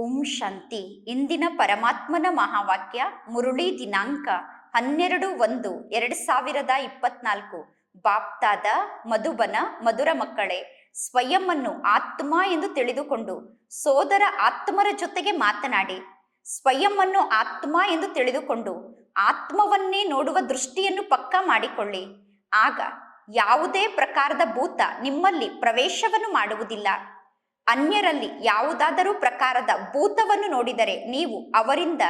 ಓಂ ಶಾಂತಿ. ಇಂದಿನ ಪರಮಾತ್ಮನ ಮಹಾವಾಕ್ಯ ಮುರುಳಿ ದಿನಾಂಕ ಹನ್ನೆರಡು ಒಂದು ಎರಡ್ ಸಾವಿರದ ಇಪ್ಪತ್ನಾಲ್ಕು. ಬಾಪ್ತಾದ, ಮಧುಬನ, ಮಧುರ ಮಕ್ಕಳೇ ಸ್ವಯಂವನ್ನು ಆತ್ಮ ಎಂದು ತಿಳಿದುಕೊಂಡು ಸೋದರ ಆತ್ಮರ ಜೊತೆಗೆ ಮಾತನಾಡಿ ಸ್ವಯಂವನ್ನು ಆತ್ಮ ಎಂದು ತಿಳಿದುಕೊಂಡು ಆತ್ಮವನ್ನೇ ನೋಡುವ ದೃಷ್ಟಿಯನ್ನು ಪಕ್ಕಾ ಮಾಡಿಕೊಳ್ಳಿ. ಆಗ ಯಾವುದೇ ಪ್ರಕಾರದ ಭೂತ ನಿಮ್ಮಲ್ಲಿ ಪ್ರವೇಶವನ್ನು ಮಾಡುವುದಿಲ್ಲ. ಅನ್ಯರಲ್ಲಿ ಯಾವುದಾದರೂ ಪ್ರಕಾರದ ಭೂತವನ್ನು ನೋಡಿದರೆ ನೀವು ಅವರಿಂದ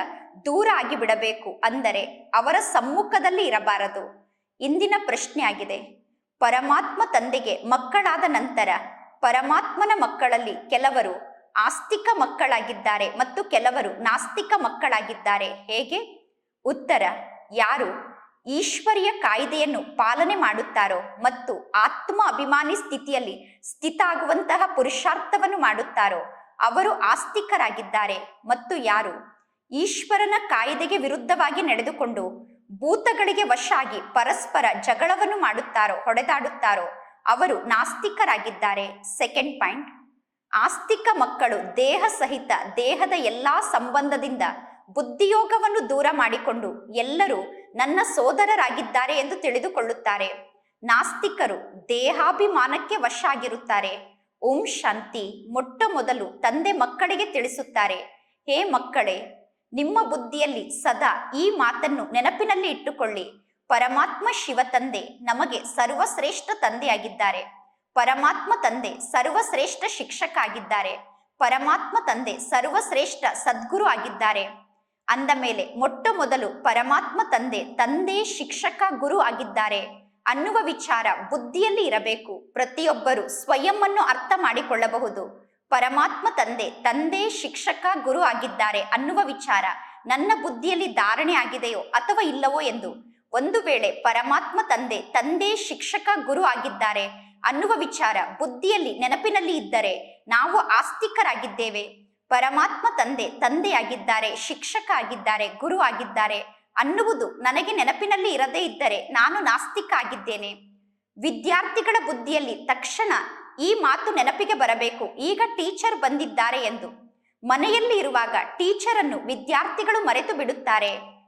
ದೂರ ಆಗಿ ಬಿಡಬೇಕು ಅಂದರೆ ಅವರ ಸಮ್ಮುಖದಲ್ಲಿ ಇರಬಾರದು. ಇಂದಿನ ಪ್ರಶ್ನೆ ಆಗಿದೆ. ಪರಮಾತ್ಮ ತಂದೆಗೆ ಮಕ್ಕಳಾದ ನಂತರ ಪರಮಾತ್ಮನ ಮಕ್ಕಳಲ್ಲಿ ಕೆಲವರು ಆಸ್ತಿಕ ಮಕ್ಕಳಾಗಿದ್ದಾರೆ ಮತ್ತು ಕೆಲವರು ನಾಸ್ತಿಕ ಮಕ್ಕಳಾಗಿದ್ದಾರೆ ಹೇಗೆ? ಉತ್ತರ, ಯಾರು? ಈಶ್ವರಿಯ ಕಾಯ್ದೆಯನ್ನು ಪಾಲನೆ ಮಾಡುತ್ತಾರೋ ಮತ್ತು ಆತ್ಮ ಅಭಿಮಾನಿ ಸ್ಥಿತಿಯಲ್ಲಿ ಸ್ಥಿತಾಗುವಂತಹ ಪುರುಷಾರ್ಥವನ್ನು ಮಾಡುತ್ತಾರೋ, ಅವರು ಆಸ್ತಿಕರಾಗಿದ್ದಾರೆ ಮತ್ತು ಯಾರು? ಈಶ್ವರನ ಕಾಯ್ದೆಗೆ ವಿರುದ್ಧವಾಗಿ ನಡೆದುಕೊಂಡು ಭೂತಗಳಿಗೆ ವಶ ಆಗಿ ಪರಸ್ಪರ ಜಗಳವನ್ನು ಮಾಡುತ್ತಾರೋ, ಹೊಡೆದಾಡುತ್ತಾರೋ, ಅವರು ನಾಸ್ತಿಕರಾಗಿದ್ದಾರೆ. ಸೆಕೆಂಡ್ ಪಾಯಿಂಟ್, ಆಸ್ತಿಕ ಮಕ್ಕಳು ದೇಹ ಸಹಿತ ದೇಹದ ಎಲ್ಲಾ ಸಂಬಂಧದಿಂದ ಬುದ್ಧಿಯೋಗವನ್ನು ದೂರ ಮಾಡಿಕೊಂಡು ಎಲ್ಲರೂ ನನ್ನ ಸೋದರರಾಗಿದ್ದಾರೆ ಎಂದು ತಿಳಿದುಕೊಳ್ಳುತ್ತಾರೆ. ನಾಸ್ತಿಕರು ದೇಹಾಭಿಮಾನಕ್ಕೆ ವಶ ಆಗಿರುತ್ತಾರೆ ಓಂ ಶಾಂತಿ ಮೊಟ್ಟ ಮೊದಲು ತಂದೆ ಮಕ್ಕಳಿಗೆ ತಿಳಿಸುತ್ತಾರೆ. ಹೇ ಮಕ್ಕಳೇ, ನಿಮ್ಮ ಬುದ್ಧಿಯಲ್ಲಿ ಸದಾ ಈ ಮಾತನ್ನು ನೆನಪಿನಲ್ಲಿ ಇಟ್ಟುಕೊಳ್ಳಿ. ಪರಮಾತ್ಮ ಶಿವ ತಂದೆ ನಮಗೆ ಸರ್ವಶ್ರೇಷ್ಠ ತಂದೆಯಾಗಿದ್ದಾರೆ. ಪರಮಾತ್ಮ ತಂದೆ ಸರ್ವಶ್ರೇಷ್ಠ ಶಿಕ್ಷಕ ಆಗಿದ್ದಾರೆ. ಪರಮಾತ್ಮ ತಂದೆ ಸರ್ವಶ್ರೇಷ್ಠ ಸದ್ಗುರು ಆಗಿದ್ದಾರೆ. ಅಂದ ಮೇಲೆ ಮೊಟ್ಟ ಮೊದಲು ಪರಮಾತ್ಮ ತಂದೆ ತಂದೆ ಶಿಕ್ಷಕ ಗುರು ಆಗಿದ್ದಾರೆ. ಅನ್ನುವ ವಿಚಾರ ಬುದ್ಧಿಯಲ್ಲಿ ಇರಬೇಕು. ಪ್ರತಿಯೊಬ್ಬರು ಸ್ವಯಂ ಅರ್ಥ ಮಾಡಿಕೊಳ್ಳಬಹುದು. ಪರಮಾತ್ಮ ತಂದೆ ತಂದೆ ಶಿಕ್ಷಕ ಗುರು ಆಗಿದ್ದಾರೆ ಅನ್ನುವ ವಿಚಾರ ನನ್ನ ಬುದ್ಧಿಯಲ್ಲಿ ಧಾರಣೆ ಆಗಿದೆಯೋ ಅಥವಾ ಇಲ್ಲವೋ ಎಂದು. ಒಂದು ವೇಳೆ ಪರಮಾತ್ಮ ತಂದೆ ತಂದೆ ಶಿಕ್ಷಕ ಗುರು ಆಗಿದ್ದಾರೆ ಅನ್ನುವ ವಿಚಾರ ಬುದ್ಧಿಯಲ್ಲಿ ನೆನಪಿನಲ್ಲಿ ಇದ್ದರೆ ನಾವು ಆಸ್ತಿಕರಾಗಿದ್ದೇವೆ. ಪರಮಾತ್ಮ ತಂದೆ, ತಂದೆಯಾಗಿದ್ದಾರೆ, ಶಿಕ್ಷಕ ಆಗಿದ್ದಾರೆ, ಗುರು ಆಗಿದ್ದಾರೆ ಅನ್ನುವುದು ನನಗೆ ನೆನಪಿನಲ್ಲಿ ಇರದೇ ಇದ್ದರೆ ನಾನು ನಾಸ್ತಿಕ ಆಗಿದ್ದೇನೆ. ವಿದ್ಯಾರ್ಥಿಗಳ ಬುದ್ಧಿಯಲ್ಲಿ ತಕ್ಷಣ ಈ ಮಾತು ನೆನಪಿಗೆ ಬರಬೇಕು. ಈಗ ಟೀಚರ್ ಬಂದಿದ್ದಾರೆ ಎಂದು. ಮನೆಯಲ್ಲಿ ಇರುವಾಗ ಟೀಚರ್ ಅನ್ನು ವಿದ್ಯಾರ್ಥಿಗಳು ಮರೆತು ಬಿಡುತ್ತಾರೆ.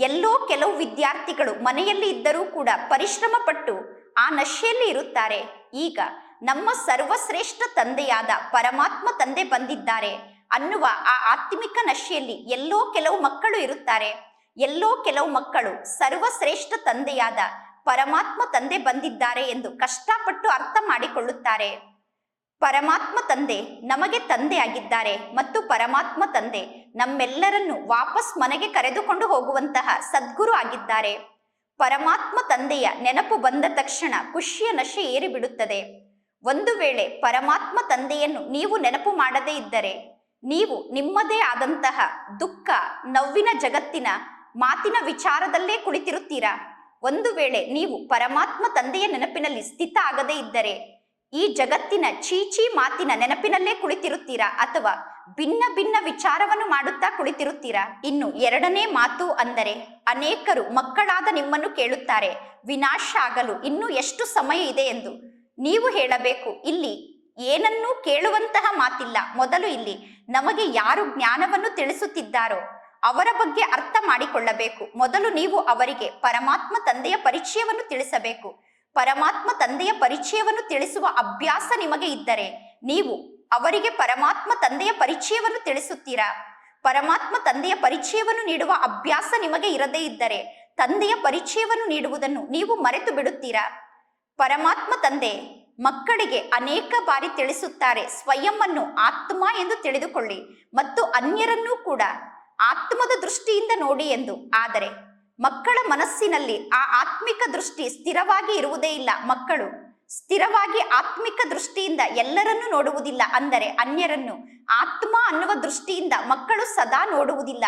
ಎಲ್ಲೋ ಕೆಲವು ವಿದ್ಯಾರ್ಥಿಗಳು ಮನೆಯಲ್ಲಿ ಇದ್ದರೂ ಕೂಡ ಪರಿಶ್ರಮ ಪಟ್ಟು ಆ ನಶೆಯಲ್ಲಿ ಇರುತ್ತಾರೆ. ಈಗ ನಮ್ಮ ಸರ್ವಶ್ರೇಷ್ಠ ತಂದೆಯಾದ ಪರಮಾತ್ಮ ತಂದೆ ಬಂದಿದ್ದಾರೆ. ಅನ್ನುವ ಆ ಆತ್ಮಿಕ ನಶೆಯಲ್ಲಿ ಎಲ್ಲೋ ಕೆಲವು ಮಕ್ಕಳು ಇರುತ್ತಾರೆ. ಎಲ್ಲೋ ಕೆಲವು ಮಕ್ಕಳು ಸರ್ವಶ್ರೇಷ್ಠ ತಂದೆಯಾದ ಪರಮಾತ್ಮ ತಂದೆ ಬಂದಿದ್ದಾರೆ ಎಂದು ಕಷ್ಟಪಟ್ಟು ಅರ್ಥ ಮಾಡಿಕೊಳ್ಳುತ್ತಾರೆ. ಪರಮಾತ್ಮ ತಂದೆ ನಮಗೆ ತಂದೆಯಾಗಿದ್ದಾರೆ ಮತ್ತು ಪರಮಾತ್ಮ ತಂದೆ ನಮ್ಮೆಲ್ಲರನ್ನು ವಾಪಸ್ ಮನೆಗೆ ಕರೆದುಕೊಂಡು ಹೋಗುವಂತಹ ಸದ್ಗುರು ಆಗಿದ್ದಾರೆ. ಪರಮಾತ್ಮ ತಂದೆಯ ನೆನಪು ಬಂದ ತಕ್ಷಣ ಖುಷಿಯ ನಶೆ ಏರಿಬಿಡುತ್ತದೆ. ಒಂದು ವೇಳೆ ಪರಮಾತ್ಮ ತಂದೆಯನ್ನು ನೀವು ನೆನಪು ಮಾಡದೇ ಇದ್ದರೆ ನೀವು ನಿಮ್ಮದೇ ಆದಂತಹ ದುಃಖ ನೋವಿನ ಜಗತ್ತಿನ ಮಾತಿನ ವಿಚಾರದಲ್ಲೇ ಕುಳಿತಿರುತ್ತೀರಾ? ಒಂದು ವೇಳೆ ನೀವು ಪರಮಾತ್ಮ ತಂದೆಯ ನೆನಪಿನಲ್ಲಿ ಸ್ಥಿತ ಆಗದೇ ಇದ್ದರೆ, ಈ ಜಗತ್ತಿನ ಚೀಚಿ ಮಾತಿನ ನೆನಪಿನಲ್ಲೇ ಕುಳಿತಿರುತ್ತೀರಾ ಅಥವಾ ಭಿನ್ನ ಭಿನ್ನ ವಿಚಾರವನ್ನು ಮಾಡುತ್ತಾ ಕುಳಿತಿರುತ್ತೀರಾ? ಇನ್ನು ಎರಡನೇ ಮಾತು ಅಂದರೆ, ಅನೇಕರು ಮಕ್ಕಳಾದ ನಿಮ್ಮನ್ನು ಕೇಳುತ್ತಾರೆ, ವಿನಾಶ ಆಗಲು ಇನ್ನೂ ಎಷ್ಟು ಸಮಯ ಇದೆ ಎಂದು. ನೀವು ಹೇಳಬೇಕು, ಇಲ್ಲಿ ಏನನ್ನೂ ಕೇಳುವಂತಹ ಮಾತಿಲ್ಲ, ಮೊದಲು ಇಲ್ಲಿ ನಮಗೆ ಯಾರು ಜ್ಞಾನವನ್ನು ತಿಳಿಸುತ್ತಿದ್ದಾರೋ ಅವರ ಬಗ್ಗೆ ಅರ್ಥ ಮಾಡಿಕೊಳ್ಳಬೇಕು. ಮೊದಲು ನೀವು ಅವರಿಗೆ ಪರಮಾತ್ಮ ತಂದೆಯ ಪರಿಚಯವನ್ನು ತಿಳಿಸಬೇಕು. ಪರಮಾತ್ಮ ತಂದೆಯ ಪರಿಚಯವನ್ನು ತಿಳಿಸುವ ಅಭ್ಯಾಸ ನಿಮಗೆ ಇದ್ದರೆ ನೀವು ಅವರಿಗೆ ಪರಮಾತ್ಮ ತಂದೆಯ ಪರಿಚಯವನ್ನು ತಿಳಿಸುತ್ತೀರಾ? ಪರಮಾತ್ಮ ತಂದೆಯ ಪರಿಚಯವನ್ನು ನೀಡುವ ಅಭ್ಯಾಸ ನಿಮಗೆ ಇರದೇ ಇದ್ದರೆ ತಂದೆಯ ಪರಿಚಯವನ್ನು ನೀಡುವುದನ್ನು ನೀವು ಮರೆತು ಬಿಡುತ್ತೀರಾ? ಪರಮಾತ್ಮ ತಂದೆ ಮಕ್ಕಳಿಗೆ ಅನೇಕ ಬಾರಿ ತಿಳಿಸುತ್ತಾರೆ ಸ್ವಯಂವನ್ನು ಆತ್ಮ ಎಂದು ತಿಳಿದುಕೊಳ್ಳಿ ಮತ್ತು ಅನ್ಯರನ್ನೂ ಕೂಡ ಆತ್ಮದ ದೃಷ್ಟಿಯಿಂದ ನೋಡಿ ಎಂದು. ಆದರೆ ಮಕ್ಕಳ ಮನಸ್ಸಿನಲ್ಲಿ ಆ ಆತ್ಮಿಕ ದೃಷ್ಟಿ ಸ್ಥಿರವಾಗಿ ಇರುವುದೇ ಇಲ್ಲ. ಮಕ್ಕಳು ಸ್ಥಿರವಾಗಿ ಆತ್ಮಿಕ ದೃಷ್ಟಿಯಿಂದ ಎಲ್ಲರನ್ನೂ ನೋಡುವುದಿಲ್ಲ. ಅಂದರೆ ಅನ್ಯರನ್ನು ಆತ್ಮ ಅನ್ನುವ ದೃಷ್ಟಿಯಿಂದ ಮಕ್ಕಳು ಸದಾ ನೋಡುವುದಿಲ್ಲ.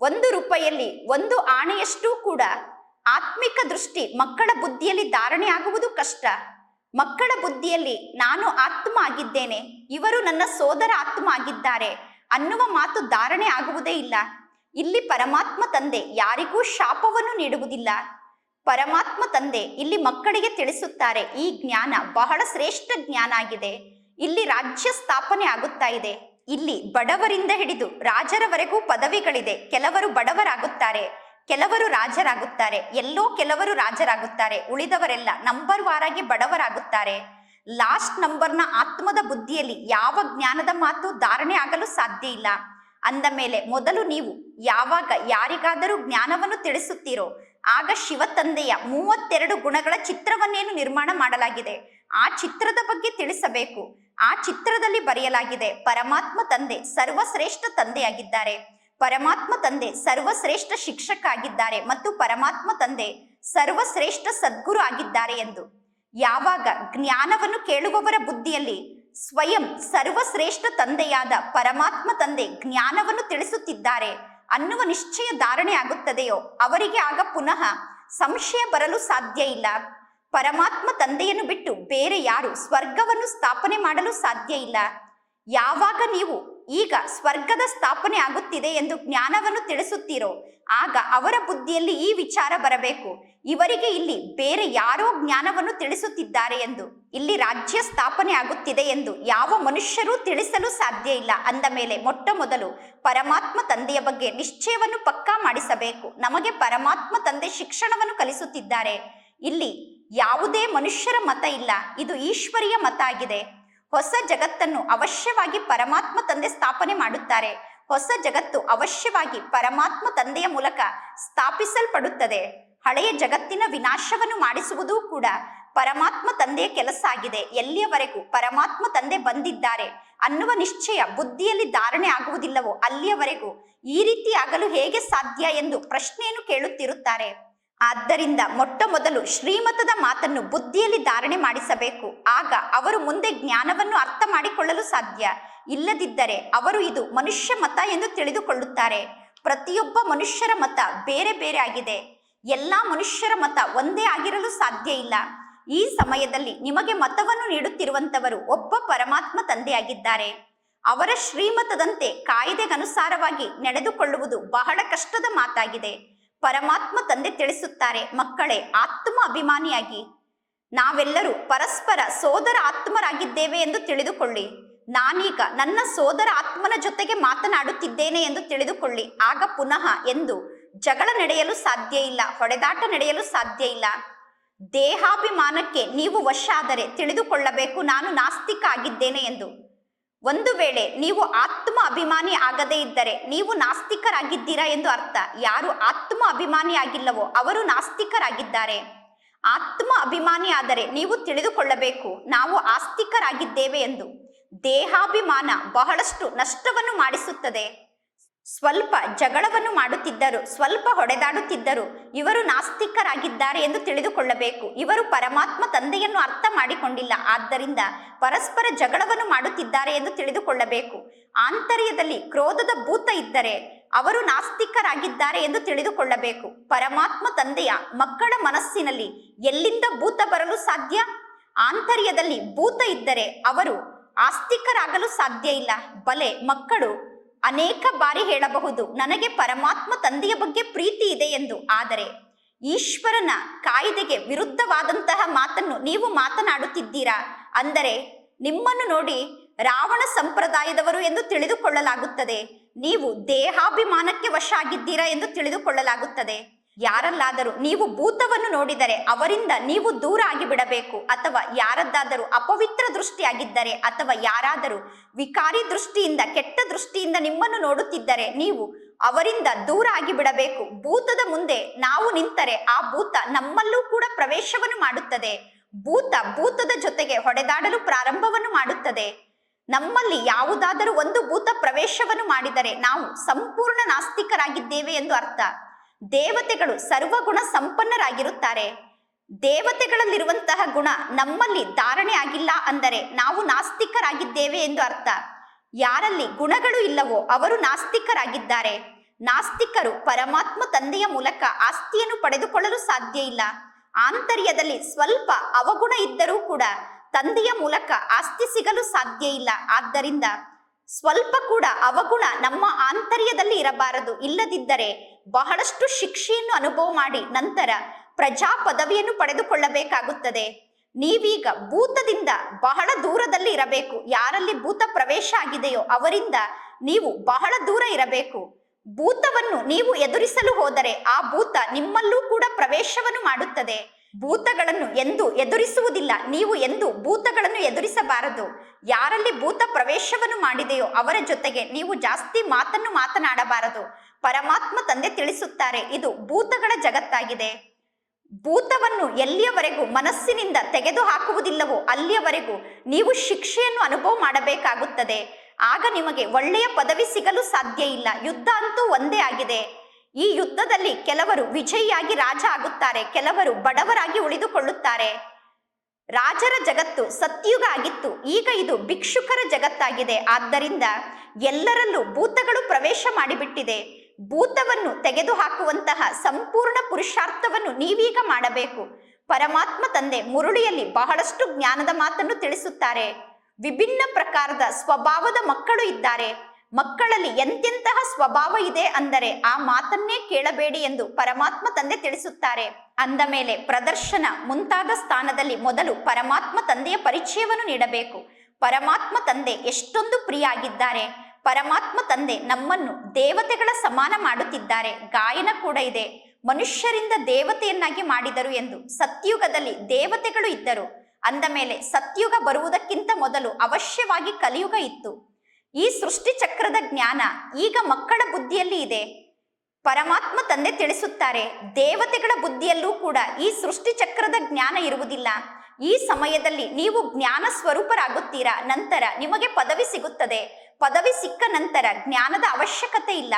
ಒಂದು ರೂಪಾಯಲ್ಲಿ ಒಂದು ಆಣೆಯಷ್ಟೂ ಕೂಡ ಆತ್ಮಿಕ ದೃಷ್ಟಿ ಮಕ್ಕಳ ಬುದ್ಧಿಯಲ್ಲಿ ಧಾರಣೆ ಆಗುವುದು ಕಷ್ಟ. ಮಕ್ಕಳ ಬುದ್ಧಿಯಲ್ಲಿ ನಾನು ಆತ್ಮ ಆಗಿದ್ದೇನೆ ಇವರು ನನ್ನ ಸೋದರ ಆತ್ಮ ಆಗಿದ್ದಾರೆ ಅನ್ನುವ ಮಾತು ಧಾರಣೆ ಆಗುವುದೇ ಇಲ್ಲ. ಇಲ್ಲಿ ಪರಮಾತ್ಮ ತಂದೆ ಯಾರಿಗೂ ಶಾಪವನ್ನು ನೀಡುವುದಿಲ್ಲ. ಪರಮಾತ್ಮ ತಂದೆ ಇಲ್ಲಿ ಮಕ್ಕಳಿಗೆ ತಿಳಿಸುತ್ತಾರೆ, ಈ ಜ್ಞಾನ ಬಹಳ ಶ್ರೇಷ್ಠ ಜ್ಞಾನ ಆಗಿದೆ. ಇಲ್ಲಿ ರಾಜ್ಯ ಸ್ಥಾಪನೆ ಆಗುತ್ತಾ ಇದೆ. ಇಲ್ಲಿ ಬಡವರಿಂದ ಹಿಡಿದು ರಾಜರವರೆಗೂ ಪದವಿಗಳಿದೆ, ಕೆಲವರು ಬಡವರಾಗುತ್ತಾರೆ. ಕೆಲವರು ರಾಜರಾಗುತ್ತಾರೆ. ಎಲ್ಲೋ ಕೆಲವರು ರಾಜರಾಗುತ್ತಾರೆ. ಉಳಿದವರೆಲ್ಲ ನಂಬರ್ ವಾರಾಗಿ ಬಡವರಾಗುತ್ತಾರೆ. ಲಾಸ್ಟ್ ನಂಬರ್ನ ಆತ್ಮದ ಬುದ್ಧಿಯಲ್ಲಿ ಯಾವ ಜ್ಞಾನದ ಮಾತು ಧಾರಣೆ ಆಗಲು ಸಾಧ್ಯ ಇಲ್ಲ. ಅಂದ ಮೇಲೆ ಮೊದಲು ನೀವು ಯಾವಾಗ ಯಾರಿಗಾದರೂ ಜ್ಞಾನವನ್ನು ತಿಳಿಸುತ್ತೀರೋ, ಆಗ ಶಿವ ತಂದೆಯ ಮೂವತ್ತೆರಡು ಗುಣಗಳ ಚಿತ್ರವನ್ನೇನು ನಿರ್ಮಾಣ ಮಾಡಲಾಗಿದೆ. ಆ ಚಿತ್ರದ ಬಗ್ಗೆ ತಿಳಿಸಬೇಕು. ಆ ಚಿತ್ರದಲ್ಲಿ ಬರೆಯಲಾಗಿದೆ, ಪರಮಾತ್ಮ ತಂದೆ ಸರ್ವಶ್ರೇಷ್ಠ ತಂದೆಯಾಗಿದ್ದಾರೆ. ಪರಮಾತ್ಮ ತಂದೆ ಸರ್ವಶ್ರೇಷ್ಠ ಶಿಕ್ಷಕ ಆಗಿದ್ದಾರೆ ಮತ್ತು ಪರಮಾತ್ಮ ತಂದೆ ಸರ್ವಶ್ರೇಷ್ಠ ಸದ್ಗುರು ಆಗಿದ್ದಾರೆ ಎಂದು. ಯಾವಾಗ ಜ್ಞಾನವನ್ನು ಕೇಳುವವರ ಬುದ್ಧಿಯಲ್ಲಿ ಸ್ವಯಂ ಸರ್ವಶ್ರೇಷ್ಠ ತಂದೆಯಾದ ಪರಮಾತ್ಮ ತಂದೆ ಜ್ಞಾನವನ್ನು ತಿಳಿಸುತ್ತಿದ್ದಾರೆ ಅನ್ನುವ ನಿಶ್ಚಯ ಧಾರಣೆ ಆಗುತ್ತದೆಯೋ? ಅವರಿಗೆ ಆಗ ಪುನಃ ಸಂಶಯ ಬರಲು ಸಾಧ್ಯ ಇಲ್ಲ. ಪರಮಾತ್ಮ ತಂದೆಯನ್ನು ಬಿಟ್ಟು ಬೇರೆ ಯಾರು ಸ್ವರ್ಗವನ್ನು ಸ್ಥಾಪನೆ ಮಾಡಲು ಸಾಧ್ಯ ಇಲ್ಲ. ಯಾವಾಗ ನೀವು ಈಗ ಸ್ವರ್ಗದ ಸ್ಥಾಪನೆ ಆಗುತ್ತಿದೆ ಎಂದು ಜ್ಞಾನವನ್ನು ತಿಳಿಸುತ್ತೀರೋ, ಆಗ ಅವರ ಬುದ್ಧಿಯಲ್ಲಿ ಈ ವಿಚಾರ ಬರಬೇಕು. ಇವರಿಗೆ ಇಲ್ಲಿ ಬೇರೆ ಯಾರೋ ಜ್ಞಾನವನ್ನು ತಿಳಿಸುತ್ತಿದ್ದಾರೆ ಎಂದು, ಇಲ್ಲಿ ರಾಜ್ಯ ಸ್ಥಾಪನೆ ಆಗುತ್ತಿದೆ ಎಂದು ಯಾವ ಮನುಷ್ಯರೂ ತಿಳಿಸಲು ಸಾಧ್ಯ ಇಲ್ಲ. ಅಂದ ಮೇಲೆ ಮೊಟ್ಟ ಮೊದಲು ಪರಮಾತ್ಮ ತಂದೆಯ ಬಗ್ಗೆ ನಿಶ್ಚಯವನ್ನು ಪಕ್ಕಾ ಮಾಡಿಸಬೇಕು. ನಮಗೆ ಪರಮಾತ್ಮ ತಂದೆ ಶಿಕ್ಷಣವನ್ನು ಕಲಿಸುತ್ತಿದ್ದಾರೆ. ಇಲ್ಲಿ ಯಾವುದೇ ಮನುಷ್ಯರ ಮತ ಇಲ್ಲ. ಇದು ಈಶ್ವರಿಯ ಮತ ಆಗಿದೆ. ಹೊಸ ಜಗತ್ತನ್ನು ಅವಶ್ಯವಾಗಿ ಪರಮಾತ್ಮ ತಂದೆ ಸ್ಥಾಪನೆ ಮಾಡುತ್ತಾರೆ. ಹೊಸ ಜಗತ್ತು ಅವಶ್ಯವಾಗಿ ಪರಮಾತ್ಮ ತಂದೆಯ ಮೂಲಕ ಸ್ಥಾಪಿಸಲ್ಪಡುತ್ತದೆ. ಹಳೆಯ ಜಗತ್ತಿನ ವಿನಾಶವನ್ನು ಮಾಡಿಸುವುದೂ ಕೂಡ ಪರಮಾತ್ಮ ತಂದೆಯ ಕೆಲಸ ಆಗಿದೆ. ಎಲ್ಲಿಯವರೆಗೂ ಪರಮಾತ್ಮ ತಂದೆ ಬಂದಿದ್ದಾರೆ ಅನ್ನುವ ನಿಶ್ಚಯ ಬುದ್ಧಿಯಲ್ಲಿ ಧಾರಣೆ ಆಗುವುದಿಲ್ಲವೋ ಅಲ್ಲಿಯವರೆಗೂ ಈ ರೀತಿ ಆಗಲು ಹೇಗೆ ಸಾಧ್ಯ ಎಂದು ಪ್ರಶ್ನೆಯನ್ನು ಕೇಳುತ್ತಿರುತ್ತಾರೆ. ಆದ್ದರಿಂದ ಮೊಟ್ಟ ಮೊದಲು ಶ್ರೀಮತದ ಮಾತನ್ನು ಬುದ್ಧಿಯಲ್ಲಿ ಧಾರಣೆ ಮಾಡಿಸಬೇಕು. ಆಗ ಅವರು ಮುಂದೆ ಜ್ಞಾನವನ್ನು ಅರ್ಥ ಮಾಡಿಕೊಳ್ಳಲು ಸಾಧ್ಯ. ಇಲ್ಲದಿದ್ದರೆ ಅವರು ಇದು ಮನುಷ್ಯ ಮತ ಎಂದು ತಿಳಿದುಕೊಳ್ಳುತ್ತಾರೆ. ಪ್ರತಿಯೊಬ್ಬ ಮನುಷ್ಯರ ಮತ ಬೇರೆ ಬೇರೆ ಆಗಿದೆ. ಎಲ್ಲ ಮನುಷ್ಯರ ಮತ ಒಂದೇ ಆಗಿರಲು ಸಾಧ್ಯ ಇಲ್ಲ. ಈ ಸಮಯದಲ್ಲಿ ನಿಮಗೆ ಮತವನ್ನು ನೀಡುತ್ತಿರುವಂತವರು ಒಬ್ಬ ಪರಮಾತ್ಮ ತಂದೆಯಾಗಿದ್ದಾರೆ. ಅವರ ಶ್ರೀಮತದಂತೆ ಕಾಯ್ದೆಗನುಸಾರವಾಗಿ ನಡೆದುಕೊಳ್ಳುವುದು ಬಹಳ ಕಷ್ಟದ ಮಾತಾಗಿದೆ. ಪರಮಾತ್ಮ ತಂದೆ ತಿಳಿಸುತ್ತಾರೆ. ಮಕ್ಕಳೇ, ಆತ್ಮ ಅಭಿಮಾನಿಯಾಗಿ. ನಾವೆಲ್ಲರೂ ಪರಸ್ಪರ ಸೋದರ ಆತ್ಮರಾಗಿದ್ದೇವೆ ಎಂದು ತಿಳಿದುಕೊಳ್ಳಿ. ನಾನೀಗ ನನ್ನ ಸೋದರ ಆತ್ಮನ ಜೊತೆಗೆ ಮಾತನಾಡುತ್ತಿದ್ದೇನೆ ಎಂದು ತಿಳಿದುಕೊಳ್ಳಿ. ಆಗ ಪುನಃ ಎಂದು ಜಗಳ ನಡೆಯಲು ಸಾಧ್ಯ ಇಲ್ಲ, ಹೊಡೆದಾಟ ನಡೆಯಲು ಸಾಧ್ಯ ಇಲ್ಲ. ದೇಹಾಭಿಮಾನಕ್ಕೆ ನೀವು ವಶ ಆದರೆ ತಿಳಿದುಕೊಳ್ಳಬೇಕು. ನಾನು ನಾಸ್ತಿಕ ಆಗಿದ್ದೇನೆ ಎಂದು. ಒಂದು ವೇಳೆ ನೀವು ಆತ್ಮ ಅಭಿಮಾನಿ ಆಗದೇ ಇದ್ದರೆ ನೀವು ನಾಸ್ತಿಕರಾಗಿದ್ದೀರಾ ಎಂದು ಅರ್ಥ. ಯಾರು ಆತ್ಮ ಅಭಿಮಾನಿ ಆಗಿಲ್ಲವೋ ಅವರು ನಾಸ್ತಿಕರಾಗಿದ್ದಾರೆ. ಆತ್ಮ ಅಭಿಮಾನಿ ಆದರೆ ನೀವು ತಿಳಿದುಕೊಳ್ಳಬೇಕು, ನಾವು ಆಸ್ತಿಕರಾಗಿದ್ದೇವೆ ಎಂದು. ದೇಹಾಭಿಮಾನ ಬಹಳಷ್ಟು ನಷ್ಟವನ್ನು ಮಾಡಿಸುತ್ತದೆ. ಸ್ವಲ್ಪ ಜಗಳವನ್ನು ಮಾಡುತ್ತಿದ್ದರು, ಸ್ವಲ್ಪ ಹೊಡೆದಾಡುತ್ತಿದ್ದರು. ಇವರು ನಾಸ್ತಿಕರಾಗಿದ್ದಾರೆ ಎಂದು ತಿಳಿದುಕೊಳ್ಳಬೇಕು. ಇವರು ಪರಮಾತ್ಮ ತಂದೆಯನ್ನು ಅರ್ಥ ಮಾಡಿಕೊಂಡಿಲ್ಲ. ಆದ್ದರಿಂದ ಪರಸ್ಪರ ಜಗಳವನ್ನು ಮಾಡುತ್ತಿದ್ದಾರೆ ಎಂದು ತಿಳಿದುಕೊಳ್ಳಬೇಕು. ಆಂತರ್ಯದಲ್ಲಿ ಕ್ರೋಧದ ಭೂತ ಇದ್ದರೆ ಅವರು ನಾಸ್ತಿಕರಾಗಿದ್ದಾರೆ ಎಂದು ತಿಳಿದುಕೊಳ್ಳಬೇಕು. ಪರಮಾತ್ಮ ತಂದೆಯ ಮಕ್ಕಳ ಮನಸ್ಸಿನಲ್ಲಿ ಎಲ್ಲಿಂದ ಭೂತ ಬರಲು ಸಾಧ್ಯ? ಆಂತರ್ಯದಲ್ಲಿ ಭೂತ ಇದ್ದರೆ ಅವರು ಆಸ್ತಿಕರಾಗಲು ಸಾಧ್ಯ ಇಲ್ಲ. ಬಲೆ ಮಕ್ಕಳು ಅನೇಕ ಬಾರಿ ಹೇಳಬಹುದು, ನನಗೆ ಪರಮಾತ್ಮ ತಂದೆಯ ಬಗ್ಗೆ ಪ್ರೀತಿ ಇದೆ ಎಂದು. ಆದರೆ ಈಶ್ವರನ ಕಾಯ್ದೆಗೆ ವಿರುದ್ಧವಾದಂತಹ ಮಾತನ್ನು ನೀವು ಮಾತನಾಡುತ್ತಿದ್ದೀರಾ? ಅಂದರೆ ನಿಮ್ಮನ್ನು ನೋಡಿ ರಾವಣ ಸಂಪ್ರದಾಯದವರು ಎಂದು ತಿಳಿದುಕೊಳ್ಳಲಾಗುತ್ತದೆ. ನೀವು ದೇಹಾಭಿಮಾನಕ್ಕೆ ವಶ ಆಗಿದ್ದೀರಾ ಎಂದು ತಿಳಿದುಕೊಳ್ಳಲಾಗುತ್ತದೆ. ಯಾರಲ್ಲಾದರೂ ನೀವು ಭೂತವನ್ನು ನೋಡಿದರೆ ಅವರಿಂದ ನೀವು ದೂರ ಆಗಿಬಿಡಬೇಕು ಅಥವಾ ಯಾರದ್ದಾದರೂ ಅಪವಿತ್ರ ದೃಷ್ಟಿಯಾಗಿದ್ದರೆ ಅಥವಾ ಯಾರಾದರೂ ವಿಕಾರಿ ದೃಷ್ಟಿಯಿಂದ, ಕೆಟ್ಟ ದೃಷ್ಟಿಯಿಂದ ನಿಮ್ಮನ್ನು ನೋಡುತ್ತಿದ್ದರೆ ನೀವು ಅವರಿಂದ ದೂರ ಆಗಿಬಿಡಬೇಕು ಭೂತದ ಮುಂದೆ ನಾವು ನಿಂತರೆ ಆ ಭೂತ ನಮ್ಮಲ್ಲೂ ಕೂಡ ಪ್ರವೇಶವನ್ನು ಮಾಡುತ್ತದೆ. ಭೂತ ಭೂತದ ಜೊತೆಗೆ ಹೊಡೆದಾಡಲು ಪ್ರಾರಂಭವನ್ನು ಮಾಡುತ್ತದೆ. ನಮ್ಮಲ್ಲಿ ಯಾವುದಾದರೂ ಒಂದು ಭೂತ ಪ್ರವೇಶವನ್ನು ಮಾಡಿದರೆ ನಾವು ಸಂಪೂರ್ಣ ನಾಸ್ತಿಕರಾಗಿದ್ದೇವೆ ಎಂದು ಅರ್ಥ. ದೇವತೆಗಳು ಸರ್ವಗುಣ ಸಂಪನ್ನರಾಗಿರುತ್ತಾರೆ. ದೇವತೆಗಳಲ್ಲಿರುವಂತಹ ಗುಣ ನಮ್ಮಲ್ಲಿ ಧಾರಣೆ ಆಗಿಲ್ಲ ಅಂದರೆ ನಾವು ನಾಸ್ತಿಕರಾಗಿದ್ದೇವೆ ಎಂದು ಅರ್ಥ. ಯಾರಲ್ಲಿ ಗುಣಗಳು ಇಲ್ಲವೋ ಅವರು ನಾಸ್ತಿಕರಾಗಿದ್ದಾರೆ. ನಾಸ್ತಿಕರು ಪರಮಾತ್ಮ ತಂದೆಯ ಮೂಲಕ ಆಸ್ತಿಯನ್ನು ಪಡೆದುಕೊಳ್ಳಲು ಸಾಧ್ಯ ಇಲ್ಲ. ಆಂತರ್ಯದಲ್ಲಿ ಸ್ವಲ್ಪ ಅವಗುಣ ಇದ್ದರೂ ಕೂಡ ತಂದೆಯ ಮೂಲಕ ಆಸ್ತಿ ಸಿಗಲು ಸಾಧ್ಯ ಇಲ್ಲ. ಆದ್ದರಿಂದ ಸ್ವಲ್ಪ ಕೂಡ ಅವಗುಣ ನಮ್ಮ ಆಂತರ್ಯದಲ್ಲಿ ಇರಬಾರದು. ಇಲ್ಲದಿದ್ದರೆ ಬಹಳಷ್ಟು ಶಿಕ್ಷೆಯನ್ನು ಅನುಭವ ಮಾಡಿ ನಂತರ ಪ್ರಜಾ ಪದವಿಯನ್ನು ಪಡೆದುಕೊಳ್ಳಬೇಕಾಗುತ್ತದೆ. ನೀವೀಗ ಭೂತದಿಂದ ಬಹಳ ದೂರದಲ್ಲಿ ಇರಬೇಕು. ಯಾರಲ್ಲಿ ಭೂತ ಪ್ರವೇಶ ಆಗಿದೆಯೋ ಅವರಿಂದ ನೀವು ಬಹಳ ದೂರ ಇರಬೇಕು. ಭೂತವನ್ನು ನೀವು ಎದುರಿಸಲು ಹೋದರೆ ಆ ಭೂತ ನಿಮ್ಮಲ್ಲೂ ಕೂಡ ಪ್ರವೇಶವನ್ನು ಮಾಡುತ್ತದೆ. ಭೂತಗಳನ್ನು ಎಂದು ಎದುರಿಸುವುದಿಲ್ಲ. ನೀವು ಎಂದು ಭೂತಗಳನ್ನು ಎದುರಿಸಬಾರದು. ಯಾರಲ್ಲಿ ಭೂತ ಪ್ರವೇಶವನ್ನು ಮಾಡಿದೆಯೋ ಅವರ ಜೊತೆಗೆ ನೀವು ಜಾಸ್ತಿ ಮಾತನ್ನು ಮಾತನಾಡಬಾರದು. ಪರಮಾತ್ಮ ತಂದೆ ತಿಳಿಸುತ್ತಾರೆ, ಇದು ಭೂತಗಳ ಜಗತ್ತಾಗಿದೆ. ಭೂತವನ್ನು ಎಲ್ಲಿಯವರೆಗೂ ಮನಸ್ಸಿನಿಂದ ತೆಗೆದು ಹಾಕುವುದಿಲ್ಲವೋ ಅಲ್ಲಿಯವರೆಗೂ ನೀವು ಶಿಕ್ಷೆಯನ್ನು ಅನುಭವ ಮಾಡಬೇಕಾಗುತ್ತದೆ. ಆಗ ನಿಮಗೆ ಒಳ್ಳೆಯ ಪದವಿ ಸಿಗಲು ಸಾಧ್ಯ ಇಲ್ಲ. ಯುದ್ಧ ಅಂತೂ ಒಂದೇ ಆಗಿದೆ. ಈ ಯುದ್ಧದಲ್ಲಿ ಕೆಲವರು ವಿಜಯಿಯಾಗಿ ರಾಜ ಆಗುತ್ತಾರೆ, ಕೆಲವರು ಬಡವರಾಗಿ ಉಳಿದುಕೊಳ್ಳುತ್ತಾರೆ. ರಾಜರ ಜಗತ್ತು ಸತ್ಯುಗ ಆಗಿತ್ತು, ಈಗ ಇದು ಭಿಕ್ಷುಕರ ಜಗತ್ತಾಗಿದೆ. ಆದ್ದರಿಂದ ಎಲ್ಲರಲ್ಲೂ ಭೂತಗಳು ಪ್ರವೇಶ ಮಾಡಿಬಿಟ್ಟಿದೆ. ಭೂತವನ್ನು ತೆಗೆದುಹಾಕುವಂತಹ ಸಂಪೂರ್ಣ ಪುರುಷಾರ್ಥವನ್ನು ನೀವೀಗ ಮಾಡಬೇಕು. ಪರಮಾತ್ಮ ತಂದೆ ಮುರುಳಿಯಲ್ಲಿ ಬಹಳಷ್ಟು ಜ್ಞಾನದ ಮಾತನ್ನು ತಿಳಿಸುತ್ತಾರೆ. ವಿಭಿನ್ನ ಪ್ರಕಾರದ ಸ್ವಭಾವದ ಮಕ್ಕಳು ಇದ್ದಾರೆ. ಮಕ್ಕಳಲ್ಲಿ ಎಂತೆಂತಹ ಸ್ವಭಾವ ಇದೆ ಅಂದರೆ ಆ ಮಾತನ್ನೇ ಕೇಳಬೇಡಿ ಎಂದು ಪರಮಾತ್ಮ ತಂದೆ ತಿಳಿಸುತ್ತಾರೆ. ಅಂದ ಮೇಲೆ ಪ್ರದರ್ಶನ ಮುಂತಾದ ಸ್ಥಾನದಲ್ಲಿ ಮೊದಲು ಪರಮಾತ್ಮ ತಂದೆಯ ಪರಿಚಯವನ್ನು ನೀಡಬೇಕು. ಪರಮಾತ್ಮ ತಂದೆ ಎಷ್ಟೊಂದು ಪ್ರಿಯ ಆಗಿದ್ದಾರೆ ಪರಮಾತ್ಮ ತಂದೆ ನಮ್ಮನ್ನು ದೇವತೆಗಳ ಸಮಾನ ಮಾಡುತ್ತಿದ್ದಾರೆ. ಗಾಯನ ಕೂಡ ಇದೆ. ಮನುಷ್ಯರಿಂದ ದೇವತೆಯನ್ನಾಗಿ ಮಾಡಿದರು ಎಂದು ಸತ್ಯುಗದಲ್ಲಿ ದೇವತೆಗಳು ಇದ್ದರು. ಅಂದ ಮೇಲೆ ಸತ್ಯುಗ ಬರುವುದಕ್ಕಿಂತ ಮೊದಲು ಅವಶ್ಯವಾಗಿ ಕಲಿಯುಗ ಇತ್ತು. ಈ ಸೃಷ್ಟಿ ಚಕ್ರದ ಜ್ಞಾನ ಈಗ ಮಕ್ಕಳ ಬುದ್ಧಿಯಲ್ಲಿ ಇದೆ. ಪರಮಾತ್ಮ ತಂದೆ ತಿಳಿಸುತ್ತಾರೆ, ದೇವತೆಗಳ ಬುದ್ಧಿಯಲ್ಲೂ ಕೂಡ ಈ ಸೃಷ್ಟಿ ಚಕ್ರದ ಜ್ಞಾನ ಇರುವುದಿಲ್ಲ. ಈ ಸಮಯದಲ್ಲಿ ನೀವು ಜ್ಞಾನ ಸ್ವರೂಪರಾಗುತ್ತೀರಾ? ನಂತರ ನಿಮಗೆ ಪದವಿ ಸಿಗುತ್ತದೆ. ಪದವಿ ಸಿಕ್ಕ ನಂತರ ಜ್ಞಾನದ ಅವಶ್ಯಕತೆ ಇಲ್ಲ.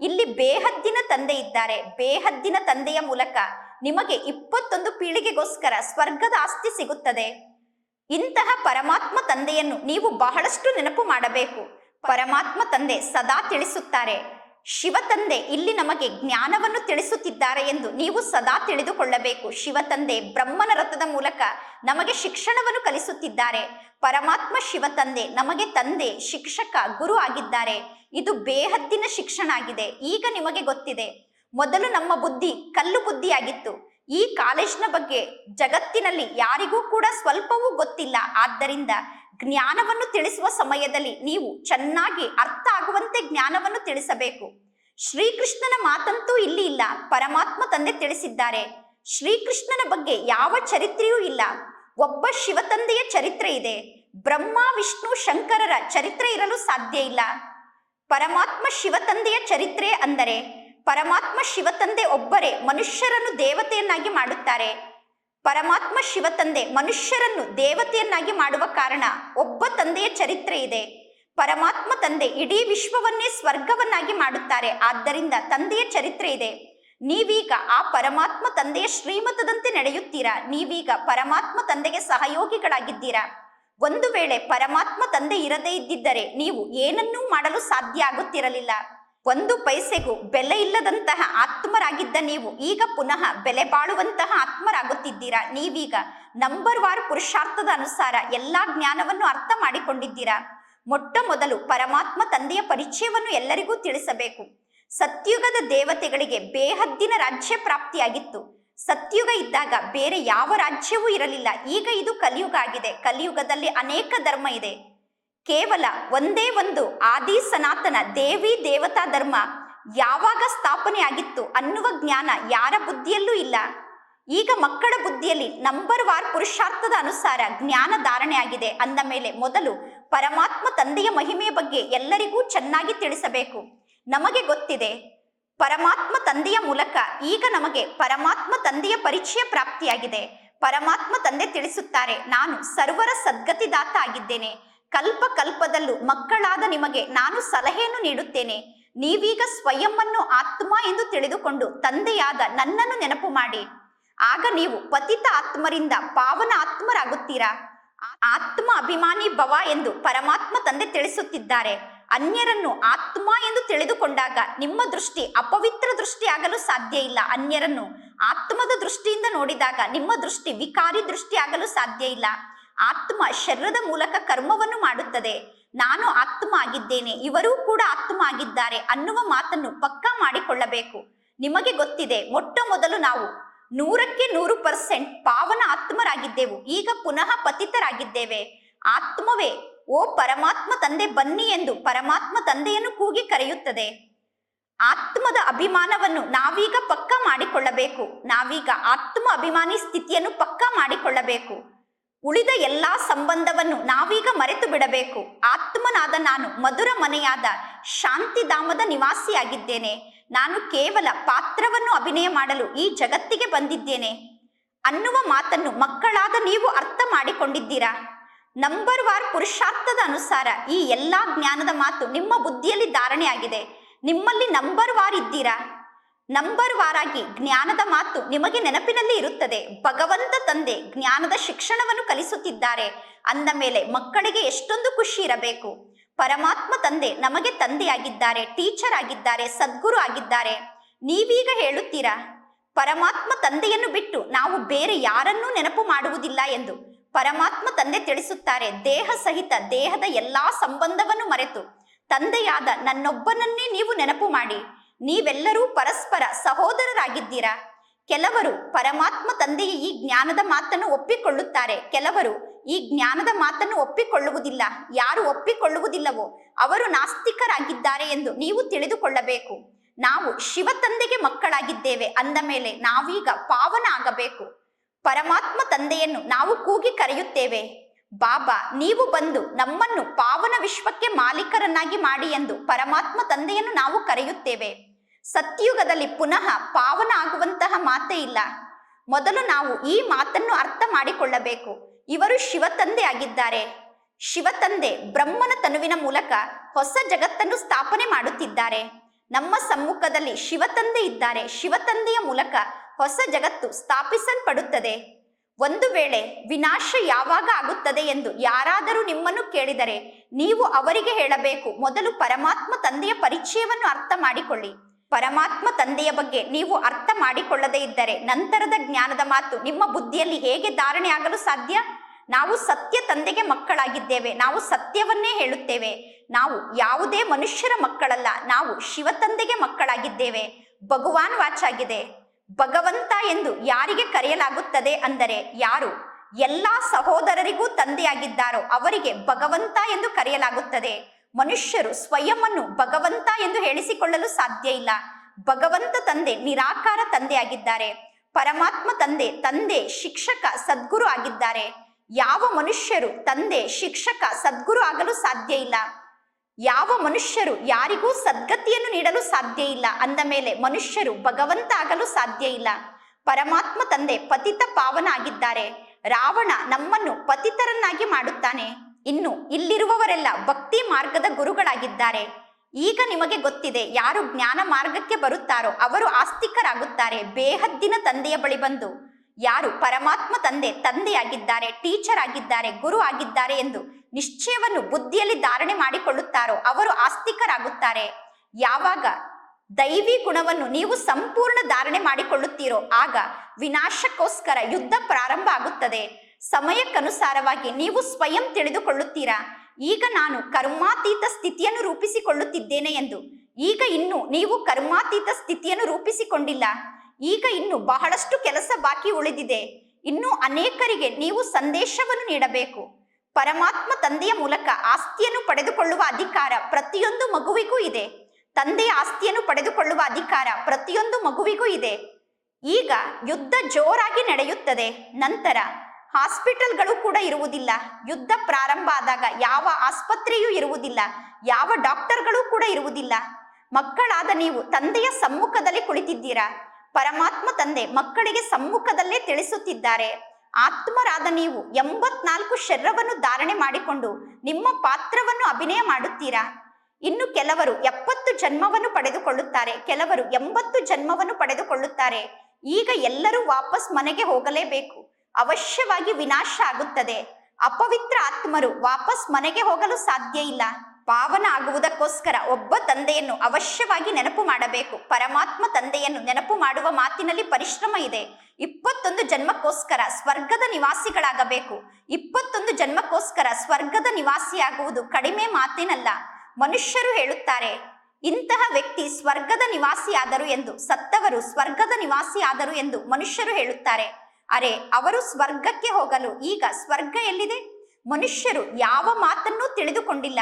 ಇಲ್ಲಿ ಬೇಹದ್ದಿನ ತಂದೆ ಇದ್ದಾರೆ. ಬೇಹದ್ದಿನ ತಂದೆಯ ಮೂಲಕ ನಿಮಗೆ ಇಪ್ಪತ್ತೊಂದು ಪೀಳಿಗೆಗೋಸ್ಕರ ಸ್ವರ್ಗದ ಆಸ್ತಿ ಸಿಗುತ್ತದೆ. ಇಂತಹ ಪರಮಾತ್ಮ ತಂದೆಯನ್ನು ನೀವು ಬಹಳಷ್ಟು ನೆನಪು ಮಾಡಬೇಕು. ಪರಮಾತ್ಮ ತಂದೆ ಸದಾ ತಿಳಿಸುತ್ತಾರೆ. ಶಿವ ತಂದೆ ಇಲ್ಲಿ ನಮಗೆ ಜ್ಞಾನವನ್ನು ತಿಳಿಸುತ್ತಿದ್ದಾರೆ ಎಂದು ನೀವು ಸದಾ ತಿಳಿದುಕೊಳ್ಳಬೇಕು. ಶಿವ ತಂದೆ ಬ್ರಹ್ಮನ ರಥದ ಮೂಲಕ ನಮಗೆ ಶಿಕ್ಷಣವನ್ನು ಕಲಿಸುತ್ತಿದ್ದಾರೆ. ಪರಮಾತ್ಮ ಶಿವ ತಂದೆ ನಮಗೆ ತಂದೆ, ಶಿಕ್ಷಕ, ಗುರು ಆಗಿದ್ದಾರೆ. ಇದು ಬೇಹದ್ದಿನ ಶಿಕ್ಷಣ ಆಗಿದೆ ಈಗ ನಿಮಗೆ ಗೊತ್ತಿದೆ. ಮೊದಲು ನಮ್ಮ ಬುದ್ಧಿ ಕಲ್ಲು ಬುದ್ಧಿಯಾಗಿತ್ತು. ಈ ಕಾಲೇಜ್ನ ಬಗ್ಗೆ ಜಗತ್ತಿನಲ್ಲಿ ಯಾರಿಗೂ ಕೂಡ ಸ್ವಲ್ಪವೂ ಗೊತ್ತಿಲ್ಲ. ಆದ್ದರಿಂದ ಜ್ಞಾನವನ್ನು ತಿಳಿಸುವ ಸಮಯದಲ್ಲಿ ನೀವು ಚೆನ್ನಾಗಿ ಅರ್ಥ ಆಗುವಂತೆ ಜ್ಞಾನವನ್ನು ತಿಳಿಸಬೇಕು. ಶ್ರೀಕೃಷ್ಣನ ಮಾತಂತೂ ಇಲ್ಲಿ ಇಲ್ಲ. ಪರಮಾತ್ಮ ತಂದೆ ತಿಳಿಸಿದ್ದಾರೆ. ಶ್ರೀಕೃಷ್ಣನ ಬಗ್ಗೆ ಯಾವ ಚರಿತ್ರೆಯೂ ಇಲ್ಲ. ಒಬ್ಬ ಶಿವತಂದೆಯ ಚರಿತ್ರೆ ಇದೆ. ಬ್ರಹ್ಮ, ವಿಷ್ಣು, ಶಂಕರರ ಚರಿತ್ರೆ ಇರಲು ಸಾಧ್ಯ ಇಲ್ಲ. ಪರಮಾತ್ಮ ಶಿವತಂದೆಯ ಚರಿತ್ರೆ ಅಂದರೆ ಪರಮಾತ್ಮ ಶಿವತಂದೆ ಒಬ್ಬರೇ ಮನುಷ್ಯರನ್ನು ದೇವತೆಯನ್ನಾಗಿ ಮಾಡುತ್ತಾರೆ. ಪರಮಾತ್ಮ ಶಿವತಂದೆ ಮನುಷ್ಯರನ್ನು ದೇವತೆಯನ್ನಾಗಿ ಮಾಡುವ ಕಾರಣ ಒಬ್ಬ ತಂದೆಯ ಚರಿತ್ರೆ ಇದೆ. ಪರಮಾತ್ಮ ತಂದೆ ಇಡೀ ವಿಶ್ವವನ್ನೇ ಸ್ವರ್ಗವನ್ನಾಗಿ ಮಾಡುತ್ತಾರೆ. ಆದ್ದರಿಂದ ತಂದೆಯ ಚರಿತ್ರೆ ಇದೆ. ನೀವೀಗ ಆ ಪರಮಾತ್ಮ ತಂದೆಯ ಶ್ರೀಮತದಂತೆ ನಡೆಯುತ್ತೀರಾ? ನೀವೀಗ ಪರಮಾತ್ಮ ತಂದೆಗೆ ಸಹಯೋಗಿಗಳಾಗಿದ್ದೀರಾ? ಒಂದು ವೇಳೆ ಪರಮಾತ್ಮ ತಂದೆ ಇರದೇ ಇದ್ದಿದ್ದರೆ ನೀವು ಏನನ್ನೂ ಮಾಡಲು ಸಾಧ್ಯ ಆಗುತ್ತಿರಲಿಲ್ಲ. ಒಂದು ಪೈಸೆಗೂ ಬೆಲೆ ಇಲ್ಲದಂತಹ ಆತ್ಮರಾಗಿದ್ದ ನೀವು ಈಗ ಪುನಃ ಬೆಲೆ ಬಾಳುವಂತಹ ಆತ್ಮರಾಗುತ್ತಿದ್ದೀರಾ? ನೀವೀಗ ನಂಬರ್ ವಾರ್ ಪುರುಷಾರ್ಥದ ಅನುಸಾರ ಎಲ್ಲಾ ಜ್ಞಾನವನ್ನು ಅರ್ಥ ಮಾಡಿಕೊಂಡಿದ್ದೀರಾ? ಮೊಟ್ಟ ಮೊದಲು ಪರಮಾತ್ಮ ತಂದೆಯ ಪರಿಚಯವನ್ನು ಎಲ್ಲರಿಗೂ ತಿಳಿಸಬೇಕು. ಸತ್ಯುಗದ ದೇವತೆಗಳಿಗೆ ಬೇಹದ್ದಿನ ರಾಜ್ಯ ಪ್ರಾಪ್ತಿಯಾಗಿತ್ತು. ಸತ್ಯುಗ ಇದ್ದಾಗ ಬೇರೆ ಯಾವ ರಾಜ್ಯವೂ ಇರಲಿಲ್ಲ. ಈಗ ಇದು ಕಲಿಯುಗ ಆಗಿದೆ. ಕಲಿಯುಗದಲ್ಲಿ ಅನೇಕ ಧರ್ಮ ಇದೆ. ಕೇವಲ ಒಂದೇ ಒಂದು ಆದಿ ಸನಾತನ ದೇವಿ ದೇವತಾ ಧರ್ಮ ಯಾವಾಗ ಸ್ಥಾಪನೆ ಆಗಿತ್ತು ಅನ್ನುವ ಜ್ಞಾನ ಯಾರ ಬುದ್ಧಿಯಲ್ಲೂ ಇಲ್ಲ. ಈಗ ಮಕ್ಕಳ ಬುದ್ಧಿಯಲ್ಲಿ ನಂಬರ್ ವಾರ್ ಪುರುಷಾರ್ಥದ ಅನುಸಾರ ಜ್ಞಾನ ಧಾರಣೆ ಆಗಿದೆ ಅಂದ ಮೇಲೆ ಮೊದಲು ಪರಮಾತ್ಮ ತಂದೆಯ ಮಹಿಮೆಯ ಬಗ್ಗೆ ಎಲ್ಲರಿಗೂ ಚೆನ್ನಾಗಿ ತಿಳಿಸಬೇಕು. ನಮಗೆ ಗೊತ್ತಿದೆ, ಪರಮಾತ್ಮ ತಂದೆಯ ಮೂಲಕ ಈಗ ನಮಗೆ ಪರಮಾತ್ಮ ತಂದೆಯ ಪರಿಚಯ ಪ್ರಾಪ್ತಿಯಾಗಿದೆ. ಪರಮಾತ್ಮ ತಂದೆ ತಿಳಿಸುತ್ತಾರೆ, ನಾನು ಸರ್ವರ ಸದ್ಗತಿದಾತ ಆಗಿದ್ದೇನೆ. ಕಲ್ಪ ಕಲ್ಪದಲ್ಲೂ ಮಕ್ಕಳಾದ ನಿಮಗೆ ನಾನು ಸಲಹೆಯನ್ನು ನೀಡುತ್ತೇನೆ. ನೀವೀಗ ಸ್ವಯಂವನ್ನು ಆತ್ಮ ಎಂದು ತಿಳಿದುಕೊಂಡು ತಂದೆಯಾದ ನನ್ನನ್ನು ನೆನಪು ಮಾಡಿ. ಆಗ ನೀವು ಪತಿತ ಆತ್ಮರಿಂದ ಪಾವನ ಆತ್ಮರಾಗುತ್ತೀರಾ? ಆತ್ಮ ಅಭಿಮಾನಿ ಭವ ಎಂದು ಪರಮಾತ್ಮ ತಂದೆ ತಿಳಿಸುತ್ತಿದ್ದಾರೆ. ಅನ್ಯರನ್ನು ಆತ್ಮ ಎಂದು ತಿಳಿದುಕೊಂಡಾಗ ನಿಮ್ಮ ದೃಷ್ಟಿ ಅಪವಿತ್ರ ದೃಷ್ಟಿ ಆಗಲು ಸಾಧ್ಯ ಇಲ್ಲ. ಅನ್ಯರನ್ನು ಆತ್ಮದ ದೃಷ್ಟಿಯಿಂದ ನೋಡಿದಾಗ ನಿಮ್ಮ ದೃಷ್ಟಿ ವಿಕಾರಿ ದೃಷ್ಟಿ ಆಗಲು ಸಾಧ್ಯ ಇಲ್ಲ. ಆತ್ಮ ಶರೀರದ ಮೂಲಕ ಕರ್ಮವನ್ನು ಮಾಡುತ್ತದೆ. ನಾನು ಆತ್ಮ ಆಗಿದ್ದೇನೆ ಇವರೂ ಕೂಡ ಆತ್ಮ ಆಗಿದ್ದಾರೆ ಅನ್ನುವ ಮಾತನ್ನು ಪಕ್ಕಾ ಮಾಡಿಕೊಳ್ಳಬೇಕು. ನಿಮಗೆ ಗೊತ್ತಿದೆ, ಮೊಟ್ಟ ಮೊದಲು ನಾವು ನೂರಕ್ಕೆ ನೂರು ಪರ್ಸೆಂಟ್ ಪಾವನ ಆತ್ಮರಾಗಿದ್ದೆವು, ಈಗ ಪುನಃ ಪತಿತರಾಗಿದ್ದೇವೆ. ಆತ್ಮವೇ, ಓ ಪರಮಾತ್ಮ ತಂದೆ ಬನ್ನಿ ಎಂದು ಪರಮಾತ್ಮ ತಂದೆಯನ್ನು ಕೂಗಿ ಕರೆಯುತ್ತದೆ. ಆತ್ಮದ ಅಭಿಮಾನವನ್ನು ನಾವೀಗ ಪಕ್ಕ ಮಾಡಿಕೊಳ್ಳಬೇಕು. ನಾವೀಗ ಆತ್ಮ ಅಭಿಮಾನಿ ಸ್ಥಿತಿಯನ್ನು ಪಕ್ಕ ಮಾಡಿಕೊಳ್ಳಬೇಕು. ಉಳಿದ ಎಲ್ಲಾ ಸಂಬಂಧವನ್ನು ನಾವೀಗ ಮರೆತು ಬಿಡಬೇಕು. ಆತ್ಮನಾದ ನಾನು ಮಧುರ ಮನೆಯಾದ ಶಾಂತಿಧಾಮದ ನಿವಾಸಿಯಾಗಿದ್ದೇನೆ. ನಾನು ಕೇವಲ ಪಾತ್ರವನ್ನು ಅಭಿನಯ ಮಾಡಲು ಈ ಜಗತ್ತಿಗೆ ಬಂದಿದ್ದೇನೆ. ಅನ್ನುವ ಮಾತನ್ನು ಮಕ್ಕಳಾದ ನೀವು ಅರ್ಥ ಮಾಡಿಕೊಂಡಿದ್ದೀರಾ? ನಂಬರ್ ವಾರ್ ಪುರುಷಾರ್ಥದ ಅನುಸಾರ ಈ ಎಲ್ಲಾ ಜ್ಞಾನದ ಮಾತು ನಿಮ್ಮ ಬುದ್ಧಿಯಲ್ಲಿ ಧಾರಣೆಯಾಗಿದೆ. ನಿಮ್ಮಲ್ಲಿ ನಂಬರ್ ವಾರ್ ಇದ್ದೀರಾ? ನಂಬರ್ ವಾರಾಗಿ ಜ್ಞಾನದ ಮಾತು ನಿಮಗೆ ನೆನಪಿನಲ್ಲಿ ಇರುತ್ತದೆ. ಭಗವಂತ ತಂದೆ ಜ್ಞಾನದ ಶಿಕ್ಷಣವನ್ನು ಕಲಿಸುತ್ತಿದ್ದಾರೆ. ಅಂದ ಮೇಲೆ ಮಕ್ಕಳಿಗೆ ಎಷ್ಟೊಂದು ಖುಷಿ ಇರಬೇಕು. ಪರಮಾತ್ಮ ತಂದೆ ನಮಗೆ ತಂದೆಯಾಗಿದ್ದಾರೆ, ಟೀಚರ್ ಆಗಿದ್ದಾರೆ, ಸದ್ಗುರು ಆಗಿದ್ದಾರೆ. ನೀವೀಗ ಹೇಳುತ್ತೀರಾ? ಪರಮಾತ್ಮ ತಂದೆಯನ್ನು ಬಿಟ್ಟು ನಾವು ಬೇರೆ ಯಾರನ್ನೂ ನೆನಪು ಮಾಡುವುದಿಲ್ಲ ಎಂದು ಪರಮಾತ್ಮ ತಂದೆ ತಿಳಿಸುತ್ತಾರೆ. ದೇಹ ಸಹಿತ ದೇಹದ ಎಲ್ಲಾ ಸಂಬಂಧವನ್ನು ಮರೆತು ತಂದೆಯಾದ ನನ್ನೊಬ್ಬನನ್ನೇ ನೀವು ನೆನಪು ಮಾಡಿ. ನೀವೆಲ್ಲರೂ ಪರಸ್ಪರ ಸಹೋದರರಾಗಿದ್ದೀರಾ? ಕೆಲವರು ಪರಮಾತ್ಮ ತಂದೆಯ ಈ ಜ್ಞಾನದ ಮಾತನ್ನು ಒಪ್ಪಿಕೊಳ್ಳುತ್ತಾರೆ. ಕೆಲವರು ಈ ಜ್ಞಾನದ ಮಾತನ್ನು ಒಪ್ಪಿಕೊಳ್ಳುವುದಿಲ್ಲ. ಯಾರು ಒಪ್ಪಿಕೊಳ್ಳುವುದಿಲ್ಲವೋ ಅವರು ನಾಸ್ತಿಕರಾಗಿದ್ದಾರೆ ಎಂದು ನೀವು ತಿಳಿದುಕೊಳ್ಳಬೇಕು. ನಾವು ಶಿವ ತಂದೆಗೆ ಮಕ್ಕಳಾಗಿದ್ದೇವೆ. ಅಂದ ಮೇಲೆ ನಾವೀಗ ಪಾವನ ಆಗಬೇಕು. ಪರಮಾತ್ಮ ತಂದೆಯನ್ನು ನಾವು ಕೂಗಿ ಕರೆಯುತ್ತೇವೆ. ಬಾಬಾ, ನೀವು ಬಂದು ನಮ್ಮನ್ನು ಪಾವನ ವಿಶ್ವಕ್ಕೆ ಮಾಲೀಕರನ್ನಾಗಿ ಮಾಡಿ ಎಂದು ಪರಮಾತ್ಮ ತಂದೆಯನ್ನು ನಾವು ಕರೆಯುತ್ತೇವೆ. ಸತ್ಯುಗದಲ್ಲಿ ಪುನಃ ಪಾವನ ಆಗುವಂತಹ ಮಾತೇ ಇಲ್ಲ. ಮೊದಲು ನಾವು ಈ ಮಾತನ್ನು ಅರ್ಥ ಮಾಡಿಕೊಳ್ಳಬೇಕು. ಇವರು ಶಿವ ತಂದೆ ಆಗಿದ್ದಾರೆ. ಶಿವ ತಂದೆ ಬ್ರಹ್ಮನ ತನುವಿನ ಮೂಲಕ ಹೊಸ ಜಗತ್ತನ್ನು ಸ್ಥಾಪನೆ ಮಾಡುತ್ತಿದ್ದಾರೆ. ನಮ್ಮ ಸಮ್ಮುಖದಲ್ಲಿ ಶಿವ ತಂದೆ ಇದ್ದಾರೆ. ಶಿವ ತಂದೆಯ ಮೂಲಕ ಹೊಸ ಜಗತ್ತು ಸ್ಥಾಪಿಸಲ್ಪಡುತ್ತದೆ. ಒಂದು ವೇಳೆ ವಿನಾಶ ಯಾವಾಗ ಆಗುತ್ತದೆ ಎಂದು ಯಾರಾದರೂ ನಿಮ್ಮನ್ನು ಕೇಳಿದರೆ ನೀವು ಅವರಿಗೆ ಹೇಳಬೇಕು, ಮೊದಲು ಪರಮಾತ್ಮ ತಂದೆಯ ಪರಿಚಯವನ್ನು ಅರ್ಥ ಮಾಡಿಕೊಳ್ಳಿ. ಪರಮಾತ್ಮ ತಂದೆಯ ಬಗ್ಗೆ ನೀವು ಅರ್ಥ ಮಾಡಿಕೊಳ್ಳದೇ ಇದ್ದರೆ ನಂತರದ ಜ್ಞಾನದ ಮಾತು ನಿಮ್ಮ ಬುದ್ಧಿಯಲ್ಲಿ ಹೇಗೆ ಧಾರಣೆ ಆಗಲು ಸಾಧ್ಯ? ನಾವು ಸತ್ಯ ತಂದೆಗೆ ಮಕ್ಕಳಾಗಿದ್ದೇವೆ, ನಾವು ಸತ್ಯವನ್ನೇ ಹೇಳುತ್ತೇವೆ. ನಾವು ಯಾವುದೇ ಮನುಷ್ಯರ ಮಕ್ಕಳಲ್ಲ, ನಾವು ಶಿವ ತಂದೆಗೆ ಮಕ್ಕಳಾಗಿದ್ದೇವೆ. ಭಗವಾನ್ ವಾಚಾಗಿದೆ. ಭಗವಂತ ಎಂದು ಯಾರಿಗೆ ಕರೆಯಲಾಗುತ್ತದೆ ಅಂದರೆ ಯಾರು? ಎಲ್ಲ ಸಹೋದರರಿಗೂ ತಂದೆಯಾಗಿದ್ದಾರೋ ಅವರಿಗೆ ಭಗವಂತ ಎಂದು ಕರೆಯಲಾಗುತ್ತದೆ. ಮನುಷ್ಯರು ಸ್ವಯಂವನ್ನು ಭಗವಂತ ಎಂದು ಹೇಳಿಸಿಕೊಳ್ಳಲು ಸಾಧ್ಯ ಇಲ್ಲ. ಭಗವಂತ ತಂದೆ ನಿರಾಕಾರ ತಂದೆಯಾಗಿದ್ದಾರೆ. ಪರಮಾತ್ಮ ತಂದೆ ತಂದೆ ಶಿಕ್ಷಕ ಸದ್ಗುರು ಆಗಿದ್ದಾರೆ. ಯಾವ ಮನುಷ್ಯರು ತಂದೆ ಶಿಕ್ಷಕ ಸದ್ಗುರು ಆಗಲು ಸಾಧ್ಯ ಇಲ್ಲ. ಯಾವ ಮನುಷ್ಯರು ಯಾರಿಗೂ ಸದ್ಗತಿಯನ್ನು ನೀಡಲು ಸಾಧ್ಯ ಇಲ್ಲ ಅಂದ ಮೇಲೆ ಮನುಷ್ಯರು ಭಗವಂತ ಆಗಲು ಸಾಧ್ಯ ಇಲ್ಲ. ಪರಮಾತ್ಮ ತಂದೆ ಪತಿತ ಪಾವನ ಆಗಿದ್ದಾರೆ ರಾವಣ ನಮ್ಮನ್ನು ಪತಿತರನ್ನಾಗಿ ಮಾಡುತ್ತಾನೆ. ಇನ್ನು ಇಲ್ಲಿರುವವರೆಲ್ಲ ಭಕ್ತಿ ಮಾರ್ಗದ ಗುರುಗಳಾಗಿದ್ದಾರೆ. ಈಗ ನಿಮಗೆ ಗೊತ್ತಿದೆ ಯಾರು ಜ್ಞಾನ ಮಾರ್ಗಕ್ಕೆ ಬರುತ್ತಾರೋ ಅವರು ಆಸ್ತಿಕರಾಗುತ್ತಾರೆ. ಬೇಹದ್ದಿನ ತಂದೆಯ ಬಳಿ ಬಂದು ಯಾರು ಪರಮಾತ್ಮ ತಂದೆ, ತಂದೆಯಾಗಿದ್ದಾರೆ ಟೀಚರ್ ಆಗಿದ್ದಾರೆ, ಗುರು ಆಗಿದ್ದಾರೆ ಎಂದು ನಿಶ್ಚಯವನ್ನು ಬುದ್ಧಿಯಲ್ಲಿ ಧಾರಣೆ ಮಾಡಿಕೊಳ್ಳುತ್ತಾರೋ ಅವರು ಆಸ್ತಿಕರಾಗುತ್ತಾರೆ. ಯಾವಾಗ ದೈವಿ ಗುಣವನ್ನು ನೀವು ಸಂಪೂರ್ಣ ಧಾರಣೆ ಮಾಡಿಕೊಳ್ಳುತ್ತೀರೋ ಆಗ ವಿನಾಶಕ್ಕೋಸ್ಕರ ಯುದ್ಧ ಪ್ರಾರಂಭ ಆಗುತ್ತದೆ. ಸಮಯಕ್ಕನುಸಾರವಾಗಿ ನೀವು ಸ್ವಯಂ ತಿಳಿದುಕೊಳ್ಳುತ್ತೀರಾ? ಈಗ ನಾನು ಕರ್ಮಾತೀತ ಸ್ಥಿತಿಯನ್ನು ರೂಪಿಸಿಕೊಳ್ಳುತ್ತಿದ್ದೇನೆ ಎಂದು. ಈಗ ಇನ್ನು ನೀವು ಕರ್ಮಾತೀತ ಸ್ಥಿತಿಯನ್ನು ರೂಪಿಸಿಕೊಂಡಿಲ್ಲ. ಈಗ ಇನ್ನು ಬಹಳಷ್ಟು ಕೆಲಸ ಬಾಕಿ ಉಳಿದಿದೆ. ಇನ್ನು ಅನೇಕರಿಗೆ ನೀವು ಸಂದೇಶವನ್ನು ನೀಡಬೇಕು. ಪರಮಾತ್ಮ ತಂದೆಯ ಮೂಲಕ ಆಸ್ತಿಯನ್ನು ಪಡೆದುಕೊಳ್ಳುವ ಅಧಿಕಾರ ಪ್ರತಿಯೊಂದು ಮಗುವಿಗೂ ಇದೆ. ತಂದೆಯ ಆಸ್ತಿಯನ್ನು ಪಡೆದುಕೊಳ್ಳುವ ಅಧಿಕಾರ ಪ್ರತಿಯೊಂದು ಮಗುವಿಗೂ ಇದೆ. ಈಗ ಯುದ್ಧ ಜೋರಾಗಿ ನಡೆಯುತ್ತದೆ. ನಂತರ ಹಾಸ್ಪಿಟಲ್ಗಳು ಕೂಡ ಇರುವುದಿಲ್ಲ. ಯುದ್ಧ ಪ್ರಾರಂಭ ಆದಾಗ ಯಾವ ಆಸ್ಪತ್ರೆಯೂ ಇರುವುದಿಲ್ಲ. ಯಾವ ಡಾಕ್ಟರ್ಗಳು ಕೂಡ ಇರುವುದಿಲ್ಲ. ಮಕ್ಕಳಾದ ನೀವು ತಂದೆಯ ಸಮ್ಮುಖದಲ್ಲಿ ಕುಳಿತಿದ್ದೀರಾ? ಪರಮಾತ್ಮ ತಂದೆ ಮಕ್ಕಳಿಗೆ ಸಮ್ಮುಖದಲ್ಲೇ ತಿಳಿಸುತ್ತಿದ್ದಾರೆ. ಆತ್ಮರಾದ ನೀವು ಎಂಬತ್ನಾಲ್ಕು ಶರೀರವನ್ನು ಧಾರಣೆ ಮಾಡಿಕೊಂಡು ನಿಮ್ಮ ಪಾತ್ರವನ್ನು ಅಭಿನಯ ಮಾಡುತ್ತೀರಾ? ಇನ್ನು ಕೆಲವರು ಎಪ್ಪತ್ತು ಜನ್ಮವನ್ನು ಪಡೆದುಕೊಳ್ಳುತ್ತಾರೆ, ಕೆಲವರು ಎಂಬತ್ತು ಜನ್ಮವನ್ನು ಪಡೆದುಕೊಳ್ಳುತ್ತಾರೆ. ಈಗ ಎಲ್ಲರೂ ವಾಪಸ್ ಮನೆಗೆ ಹೋಗಲೇಬೇಕು. ಅವಶ್ಯವಾಗಿ ವಿನಾಶ ಆಗುತ್ತದೆ. ಅಪವಿತ್ರ ಆತ್ಮರು ವಾಪಸ್ ಮನೆಗೆ ಹೋಗಲು ಸಾಧ್ಯ ಇಲ್ಲ. ಪಾವನ ಆಗುವುದಕ್ಕೋಸ್ಕರ ಒಬ್ಬ ತಂದೆಯನ್ನು ಅವಶ್ಯವಾಗಿ ನೆನಪು ಮಾಡಬೇಕು. ಪರಮಾತ್ಮ ತಂದೆಯನ್ನು ನೆನಪು ಮಾಡುವ ಮಾತಿನಲ್ಲಿ ಪರಿಶ್ರಮ ಇದೆ. ಇಪ್ಪತ್ತೊಂದು ಜನ್ಮಕ್ಕೋಸ್ಕರ ಸ್ವರ್ಗದ ನಿವಾಸಿಗಳಾಗಬೇಕು. ಇಪ್ಪತ್ತೊಂದು ಜನ್ಮಕ್ಕೋಸ್ಕರ ಸ್ವರ್ಗದ ನಿವಾಸಿಯಾಗುವುದು ಕಡಿಮೆ ಮಾತೇನಲ್ಲ. ಮನುಷ್ಯರು ಹೇಳುತ್ತಾರೆ, ಇಂತಹ ವ್ಯಕ್ತಿ ಸ್ವರ್ಗದ ನಿವಾಸಿಯಾದರು ಎಂದು, ಸತ್ತವರು ಸ್ವರ್ಗದ ನಿವಾಸಿಯಾದರು ಎಂದು ಮನುಷ್ಯರು ಹೇಳುತ್ತಾರೆ. ಅರೆ, ಅವರು ಸ್ವರ್ಗಕ್ಕೆ ಹೋಗಲು ಈಗ ಸ್ವರ್ಗ ಎಲ್ಲಿದೆ? ಮನುಷ್ಯರು ಯಾವ ಮಾತನ್ನೂ ತಿಳಿದುಕೊಂಡಿಲ್ಲ.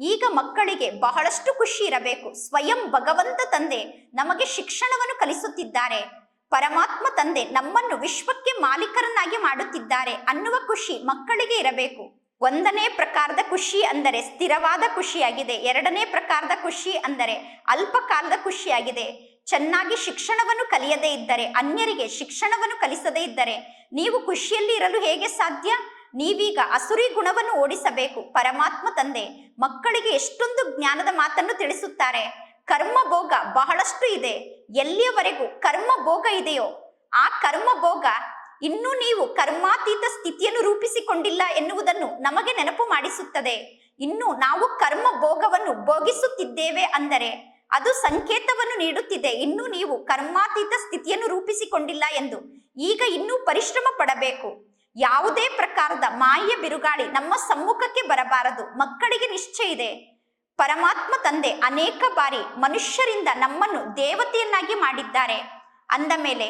ಈಗ ಮಕ್ಕಳಿಗೆ ಬಹಳಷ್ಟು ಖುಷಿ ಇರಬೇಕು. ಸ್ವಯಂ ಭಗವಂತ ತಂದೆ ನಮಗೆ ಶಿಕ್ಷಣವನ್ನು ಕಲಿಸುತ್ತಿದ್ದಾರೆ. ಪರಮಾತ್ಮ ತಂದೆ ನಮ್ಮನ್ನು ವಿಶ್ವಕ್ಕೆ ಮಾಲೀಕರನ್ನಾಗಿ ಮಾಡುತ್ತಿದ್ದಾರೆ ಅನ್ನುವ ಖುಷಿ ಮಕ್ಕಳಿಗೆ ಇರಬೇಕು. ಒಂದನೇ ಪ್ರಕಾರದ ಖುಷಿ ಅಂದರೆ ಸ್ಥಿರವಾದ ಖುಷಿಯಾಗಿದೆ. ಎರಡನೇ ಪ್ರಕಾರದ ಖುಷಿ ಅಂದರೆ ಅಲ್ಪಕಾಲದ ಖುಷಿಯಾಗಿದೆ. ಚೆನ್ನಾಗಿ ಶಿಕ್ಷಣವನ್ನು ಕಲಿಯದೇ ಇದ್ದರೆ, ಅನ್ಯರಿಗೆ ಶಿಕ್ಷಣವನ್ನು ಕಲಿಸದೇ ಇದ್ದರೆ, ನೀವು ಖುಷಿಯಲ್ಲಿ ಇರಲು ಹೇಗೆ ಸಾಧ್ಯ? ನೀವೀಗ ಅಸುರಿ ಗುಣವನ್ನು ಓಡಿಸಬೇಕು. ಪರಮಾತ್ಮ ತಂದೆ, ಮಕ್ಕಳಿಗೆ ಎಷ್ಟೊಂದು ಜ್ಞಾನದ ಮಾತನ್ನು ತಿಳಿಸುತ್ತಾರೆ. ಕರ್ಮ ಭೋಗ ಬಹಳಷ್ಟು ಇದೆ. ಎಲ್ಲಿಯವರೆಗೂ ಕರ್ಮ ಭೋಗ ಇದೆಯೋ, ಆ ಕರ್ಮ ಭೋಗ ಇನ್ನೂ ನೀವು ಕರ್ಮಾತೀತ ಸ್ಥಿತಿಯನ್ನು ರೂಪಿಸಿಕೊಂಡಿಲ್ಲ ಎನ್ನುವುದನ್ನು ನಮಗೆ ನೆನಪು ಮಾಡಿಸುತ್ತದೆ. ಇನ್ನು ನಾವು ಕರ್ಮ ಭೋಗವನ್ನು ಭೋಗಿಸುತ್ತಿದ್ದೇವೆ ಅಂದರೆ ಅದು ಸಂಕೇತವನ್ನು ನೀಡುತ್ತಿದೆ. ಇನ್ನು ನೀವು ಕರ್ಮಾತೀತ ಸ್ಥಿತಿಯನ್ನು ರೂಪಿಸಿಕೊಂಡಿಲ್ಲ ಎಂದು ಈಗ ಇನ್ನೂ ಪರಿಶ್ರಮ ಪಡಬೇಕು. ಯಾವುದೇ ಪ್ರಕಾರದ ಮಾಯ ಬಿರುಗಾಳಿ ನಮ್ಮ ಸಮ್ಮುಖಕ್ಕೆ ಬರಬಾರದು. ಮಕ್ಕಳಿಗೆ ನಿಶ್ಚಯ ಇದೆ. ಪರಮಾತ್ಮ ತಂದೆ ಅನೇಕ ಬಾರಿ ಮನುಷ್ಯರಿಂದ ನಮ್ಮನ್ನು ದೇವತೆಯನ್ನಾಗಿ ಮಾಡಿದ್ದಾರೆ. ಅಂದ ಮೇಲೆ,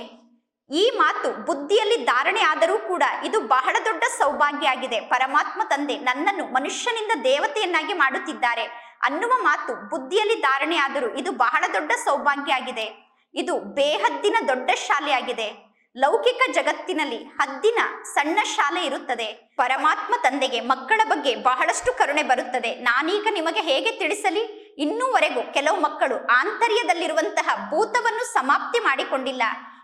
ಈ ಮಾತು ಬುದ್ಧಿಯಲ್ಲಿ ಧಾರಣೆ ಆದರೂ ಕೂಡ ಇದು ಬಹಳ ದೊಡ್ಡ ಸೌಭಾಗ್ಯ ಆಗಿದೆ. ಪರಮಾತ್ಮ ತಂದೆ ನನ್ನನ್ನು ಮನುಷ್ಯನಿಂದ ದೇವತೆಯನ್ನಾಗಿ ಮಾಡುತ್ತಿದ್ದಾರೆ ಅನ್ನುವ ಮಾತು ಬುದ್ಧಿಯಲ್ಲಿ ಧಾರಣೆ ಆದರೂ ಇದು ಬಹಳ ದೊಡ್ಡ ಸೌಭಾಗ್ಯ ಆಗಿದೆ. ಇದು ಬೇಹದ್ದಿನ ದೊಡ್ಡ ಶಾಲೆಯಾಗಿದೆ. ಲೌಕಿಕ ಜಗತ್ತಿನಲ್ಲಿ ಹದ್ದಿನ ಸಣ್ಣ ಶಾಲೆ ಇರುತ್ತದೆ. ಪರಮಾತ್ಮ ತಂದೆಗೆ ಮಕ್ಕಳ ಬಗ್ಗೆ ಬಹಳಷ್ಟು ಕರುಣೆ ಬರುತ್ತದೆ. ನಾನೀಗ ನಿಮಗೆ ಹೇಗೆ ತಿಳಿಸಲಿ? ಇನ್ನೂವರೆಗೂ ಕೆಲವು ಮಕ್ಕಳು ಆಂತರ್ಯದಲ್ಲಿರುವಂತಹ ಭೂತವನ್ನು ಸಮಾಪ್ತಿ ಮಾಡಿಕೊಂಡಿಲ್ಲ.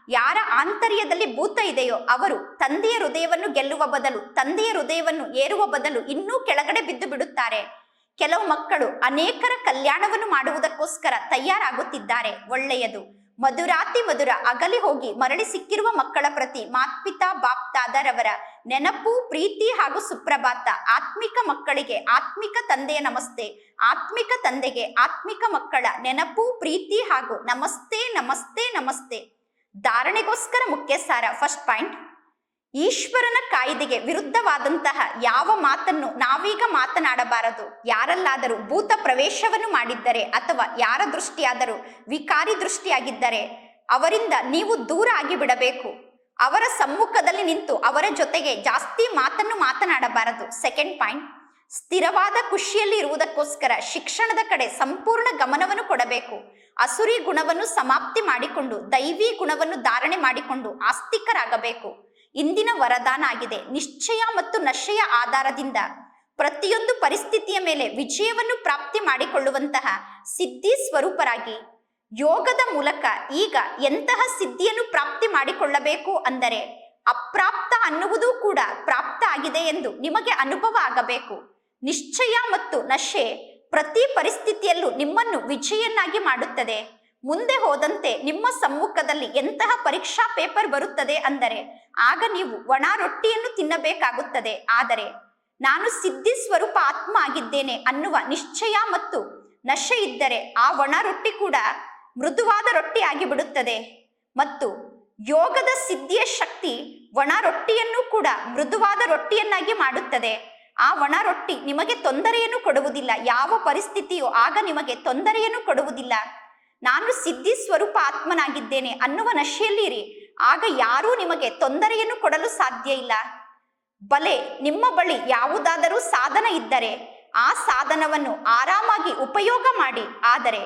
ಯಾರ ಆಂತರ್ಯದಲ್ಲಿ ಭೂತ ಇದೆಯೋ ಅವರು ತಂದೆಯ ಹೃದಯವನ್ನು ಗೆಲ್ಲುವ ಬದಲು, ತಂದೆಯ ಹೃದಯವನ್ನು ಏರುವ ಬದಲು ಇನ್ನೂ ಕೆಳಗಡೆ ಬಿದ್ದು ಬಿಡುತ್ತಾರೆ. ಕೆಲವು ಮಕ್ಕಳು ಅನೇಕರ ಕಲ್ಯಾಣವನ್ನು ಮಾಡುವುದಕ್ಕೋಸ್ಕರ ತಯಾರಾಗುತ್ತಿದ್ದಾರೆ. ಒಳ್ಳೆಯದು. ಮಧುರಾತಿ ಮಧುರ ಅಗಲಿ ಹೋಗಿ ಮರಳಿ ಸಿಕ್ಕಿರುವ ಮಕ್ಕಳ ಪ್ರತಿ ಮಾತ್ಪಿತಾ ಬಾಪ್ತಾದರವರ ನೆನಪು, ಪ್ರೀತಿ ಹಾಗೂ ಸುಪ್ರಭಾತ. ಆತ್ಮಿಕ ಮಕ್ಕಳಿಗೆ ಆತ್ಮಿಕ ತಂದೆಯ ನಮಸ್ತೆ. ಆತ್ಮಿಕ ತಂದೆಗೆ ಆತ್ಮಿಕ ಮಕ್ಕಳ ನೆನಪು, ಪ್ರೀತಿ ಹಾಗೂ ನಮಸ್ತೆ ನಮಸ್ತೆ ನಮಸ್ತೆ. ಧಾರಣೆಗೋಸ್ಕರ ಮುಖ್ಯ ಸಾರ ಫಸ್ಟ್ ಪಾಯಿಂಟ್. ಈಶ್ವರನ ಕಾಯ್ದೆಗೆ ವಿರುದ್ಧವಾದಂತಹ ಯಾವ ಮಾತನ್ನು ನಾವೀಗ ಮಾತನಾಡಬಾರದು. ಯಾರಲ್ಲಾದರೂ ಭೂತ ಪ್ರವೇಶವನ್ನು ಮಾಡಿದ್ದರೆ ಅಥವಾ ಯಾರ ದೃಷ್ಟಿಯಾದರೂ ವಿಕಾರಿ ದೃಷ್ಟಿಯಾಗಿದ್ದರೆ ಅವರಿಂದ ನೀವು ದೂರ ಆಗಿಬಿಡಬೇಕು. ಅವರ ಸಮ್ಮುಖದಲ್ಲಿ ನಿಂತು ಅವರ ಜೊತೆಗೆ ಜಾಸ್ತಿ ಮಾತನ್ನು ಮಾತನಾಡಬಾರದು. ಸೆಕೆಂಡ್ ಪಾಯಿಂಟ್, ಸ್ಥಿರವಾದ ಖುಷಿಯಲ್ಲಿ ಇರುವುದಕ್ಕೋಸ್ಕರ ಶಿಕ್ಷಣದ ಕಡೆ ಸಂಪೂರ್ಣ ಗಮನವನ್ನು ಕೊಡಬೇಕು. ಅಸುರಿ ಗುಣವನ್ನು ಸಮಾಪ್ತಿ ಮಾಡಿಕೊಂಡು ದೈವಿ ಗುಣವನ್ನು ಧಾರಣೆ ಮಾಡಿಕೊಂಡು ಆಸ್ತಿಕರಾಗಬೇಕು. ಇಂದಿನ ವರದಾನ ಆಗಿದೆ. ನಿಶ್ಚಯ ಮತ್ತು ನಶೆಯ ಆಧಾರದಿಂದ ಪ್ರತಿಯೊಂದು ಪರಿಸ್ಥಿತಿಯ ಮೇಲೆ ವಿಜಯವನ್ನು ಪ್ರಾಪ್ತಿ ಮಾಡಿಕೊಳ್ಳುವಂತಹ ಸಿದ್ಧಿ ಸ್ವರೂಪರಾಗಿ. ಯೋಗದ ಮೂಲಕ ಈಗ ಎಂತಹ ಸಿದ್ಧಿಯನ್ನು ಪ್ರಾಪ್ತಿ ಮಾಡಿಕೊಳ್ಳಬೇಕು ಅಂದರೆ ಅಪ್ರಾಪ್ತ ಅನ್ನುವುದು ಕೂಡ ಪ್ರಾಪ್ತ ಆಗಿದೆ ಎಂದು ನಿಮಗೆ ಅನುಭವ ಆಗಬೇಕು. ನಿಶ್ಚಯ ಮತ್ತು ನಶೆ ಪ್ರತಿ ಪರಿಸ್ಥಿತಿಯಲ್ಲೂ ನಿಮ್ಮನ್ನು ವಿಜಯನ್ನಾಗಿ ಮಾಡುತ್ತದೆ. ಮುಂದೆ ಹೋದಂತೆ ನಿಮ್ಮ ಸಮ್ಮುಖದಲ್ಲಿ ಎಂತಹ ಪರೀಕ್ಷಾ ಪೇಪರ್ ಬರುತ್ತದೆ ಅಂದರೆ, ಆಗ ನೀವು ಒಣ ರೊಟ್ಟಿಯನ್ನು ತಿನ್ನಬೇಕಾಗುತ್ತದೆ. ಆದರೆ, ನಾನು ಸಿದ್ಧಿ ಸ್ವರೂಪ ಆತ್ಮ ಆಗಿದ್ದೇನೆ ಅನ್ನುವ ನಿಶ್ಚಯ ಮತ್ತು ನಶೆ ಇದ್ದರೆ ಆ ಒಣ ರೊಟ್ಟಿ ಕೂಡ ಮೃದುವಾದ ರೊಟ್ಟಿ ಆಗಿಬಿಡುತ್ತದೆ. ಮತ್ತು ಯೋಗದ ಸಿದ್ಧಿಯ ಶಕ್ತಿ ಒಣ ರೊಟ್ಟಿಯನ್ನು ಕೂಡ ಮೃದುವಾದ ರೊಟ್ಟಿಯನ್ನಾಗಿ ಮಾಡುತ್ತದೆ. ಆ ಒಣ ರೊಟ್ಟಿ ನಿಮಗೆ ತೊಂದರೆಯನ್ನು ಕೊಡುವುದಿಲ್ಲ. ಯಾವ ಪರಿಸ್ಥಿತಿಯು ಆಗ ನಿಮಗೆ ತೊಂದರೆಯನ್ನು ಕೊಡುವುದಿಲ್ಲ. ನಾನು ಸಿದ್ಧಿ ಸ್ವರೂಪ ಆತ್ಮನಾಗಿದ್ದೇನೆ ಅನ್ನುವ ನಶೆಯಲ್ಲಿರಿ. ಆಗ ಯಾರೂ ನಿಮಗೆ ತೊಂದರೆಯನ್ನು ಕೊಡಲು ಸಾಧ್ಯ ಇಲ್ಲ. ಬಲೆ, ನಿಮ್ಮ ಬಳಿ ಯಾವುದಾದರೂ ಸಾಧನ ಇದ್ದರೆ ಆ ಸಾಧನವನ್ನು ಆರಾಮಾಗಿ ಉಪಯೋಗ ಮಾಡಿ. ಆದರೆ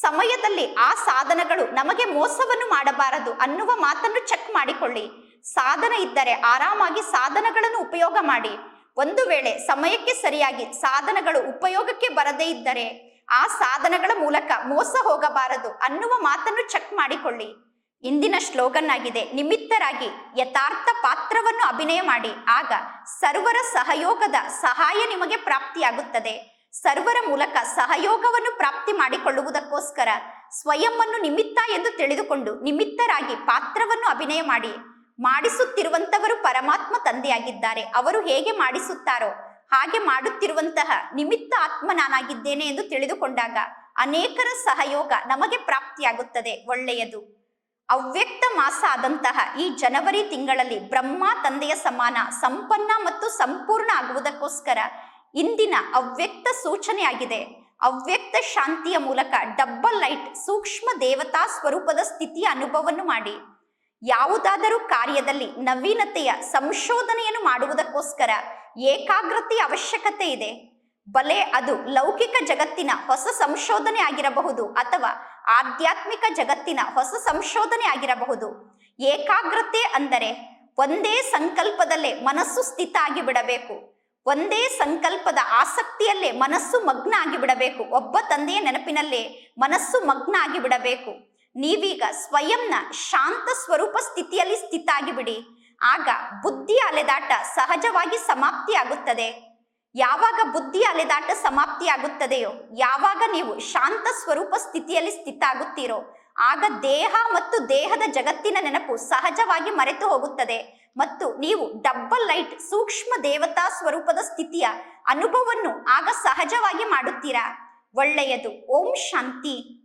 ಸಮಯದಲ್ಲಿ ಆ ಸಾಧನಗಳು ನಮಗೆ ಮೋಸವನ್ನು ಮಾಡಬಾರದು ಅನ್ನುವ ಮಾತನ್ನು ಚೆಕ್ ಮಾಡಿಕೊಳ್ಳಿ. ಸಾಧನ ಇದ್ದರೆ ಆರಾಮಾಗಿ ಸಾಧನಗಳನ್ನು ಉಪಯೋಗ ಮಾಡಿ. ಒಂದು ವೇಳೆ ಸಮಯಕ್ಕೆ ಸರಿಯಾಗಿ ಸಾಧನಗಳು ಉಪಯೋಗಕ್ಕೆ ಬರದೇ ಇದ್ದರೆ ಆ ಸಾಧನಗಳ ಮೂಲಕ ಮೋಸ ಹೋಗಬಾರದು ಅನ್ನುವ ಮಾತನ್ನು ಚೆಕ್ ಮಾಡಿಕೊಳ್ಳಿ. ಇಂದಿನ ಸ್ಲೋಗನ್ ಆಗಿದೆ ನಿಮಿತ್ತರಾಗಿ ಯಥಾರ್ಥ ಪಾತ್ರವನ್ನು ಅಭಿನಯ ಮಾಡಿ, ಆಗ ಸರ್ವರ ಸಹಯೋಗದ ಸಹಾಯ ನಿಮಗೆ ಪ್ರಾಪ್ತಿಯಾಗುತ್ತದೆ. ಸರ್ವರ ಮೂಲಕ ಸಹಯೋಗವನ್ನು ಪ್ರಾಪ್ತಿ ಮಾಡಿಕೊಳ್ಳುವುದಕ್ಕೋಸ್ಕರ ಸ್ವಯಂವನ್ನು ನಿಮಿತ್ತ ಎಂದು ತಿಳಿದುಕೊಂಡು ನಿಮಿತ್ತರಾಗಿ ಪಾತ್ರವನ್ನು ಅಭಿನಯ ಮಾಡಿ, ಮಾಡಿಸುತ್ತಿರುವಂತವರು ಪರಮಾತ್ಮ ತಂದೆಯಾಗಿದ್ದಾರೆ. ಅವರು ಹೇಗೆ ಮಾಡಿಸುತ್ತಾರೋ ಹಾಗೆ ಮಾಡುತ್ತಿರುವಂತಹ ನಿಮಿತ್ತ ಆತ್ಮ ನಾನಾಗಿದ್ದೇನೆ ಎಂದು ತಿಳಿದುಕೊಂಡಾಗ ಅನೇಕರ ಸಹಯೋಗ ನಮಗೆ ಪ್ರಾಪ್ತಿಯಾಗುತ್ತದೆ, ಒಳ್ಳೆಯದು. ಅವ್ಯಕ್ತ ಮಾಸ ಆದಂತಹ ಈ ಜನವರಿ ತಿಂಗಳಲ್ಲಿ ಬ್ರಹ್ಮ ತಂದೆಯ ಸಮಾನ ಸಂಪನ್ನ ಮತ್ತು ಸಂಪೂರ್ಣ ಆಗುವುದಕ್ಕೋಸ್ಕರ ಇಂದಿನ ಅವ್ಯಕ್ತ ಸೂಚನೆಯಾಗಿದೆ. ಅವ್ಯಕ್ತ ಶಾಂತಿಯ ಮೂಲಕ ಡಬ್ಬಲ್ ಲೈಟ್ ಸೂಕ್ಷ್ಮ ದೇವತಾ ಸ್ವರೂಪದ ಸ್ಥಿತಿಯ ಅನುಭವವನ್ನು ಮಾಡಿ. ಯಾವುದಾದರೂ ಕಾರ್ಯದಲ್ಲಿ ನವೀನತೆಯ ಸಂಶೋಧನೆಯನ್ನು ಮಾಡುವುದಕ್ಕೋಸ್ಕರ ಏಕಾಗ್ರತೆಯ ಅವಶ್ಯಕತೆ ಇದೆ. ಬಲೆ ಅದು ಲೌಕಿಕ ಜಗತ್ತಿನ ಹೊಸ ಸಂಶೋಧನೆ ಆಗಿರಬಹುದು ಅಥವಾ ಆಧ್ಯಾತ್ಮಿಕ ಜಗತ್ತಿನ ಹೊಸ ಸಂಶೋಧನೆ ಆಗಿರಬಹುದು. ಏಕಾಗ್ರತೆ ಅಂದರೆ ಒಂದೇ ಸಂಕಲ್ಪದಲ್ಲೇ ಮನಸ್ಸು ಸ್ಥಿತ ಆಗಿಬಿಡಬೇಕು. ಒಂದೇ ಸಂಕಲ್ಪದ ಆಸಕ್ತಿಯಲ್ಲೇ ಮನಸ್ಸು ಮಗ್ನ ಆಗಿಬಿಡಬೇಕು. ಒಬ್ಬ ತಂದೆಯ ನೆನಪಿನಲ್ಲೇ ಮನಸ್ಸು ಮಗ್ನ ಆಗಿಬಿಡಬೇಕು. ನೀವೀಗ ಸ್ವಯಂನ ಶಾಂತ ಸ್ವರೂಪ ಸ್ಥಿತಿಯಲ್ಲಿ ಸ್ಥಿತ ಆಗಿಬಿಡಿ. ಆಗ ಬುದ್ಧಿ ಅಲೆದಾಟ ಸಹಜವಾಗಿ ಸಮಾಪ್ತಿಯಾಗುತ್ತದೆ. ಯಾವಾಗ ಬುದ್ಧಿ ಅಲೆದಾಟ ಸಮಾಪ್ತಿಯಾಗುತ್ತದೆಯೋ, ಯಾವಾಗ ನೀವು ಶಾಂತ ಸ್ವರೂಪ ಸ್ಥಿತಿಯಲ್ಲಿ ಸ್ಥಿತ ಆಗುತ್ತೀರೋ ಆಗ ದೇಹ ಮತ್ತು ದೇಹದ ಜಗತ್ತಿನ ನೆನಪು ಸಹಜವಾಗಿ ಮರೆತು ಹೋಗುತ್ತದೆ ಮತ್ತು ನೀವು ಡಬ್ಬಲ್ ಲೈಟ್ ಸೂಕ್ಷ್ಮ ದೇವತಾ ಸ್ವರೂಪದ ಸ್ಥಿತಿಯ ಅನುಭವವನ್ನು ಆಗ ಸಹಜವಾಗಿ ಮಾಡುತ್ತೀರಾ. ಒಳ್ಳೆಯದು. ಓಂ ಶಾಂತಿ.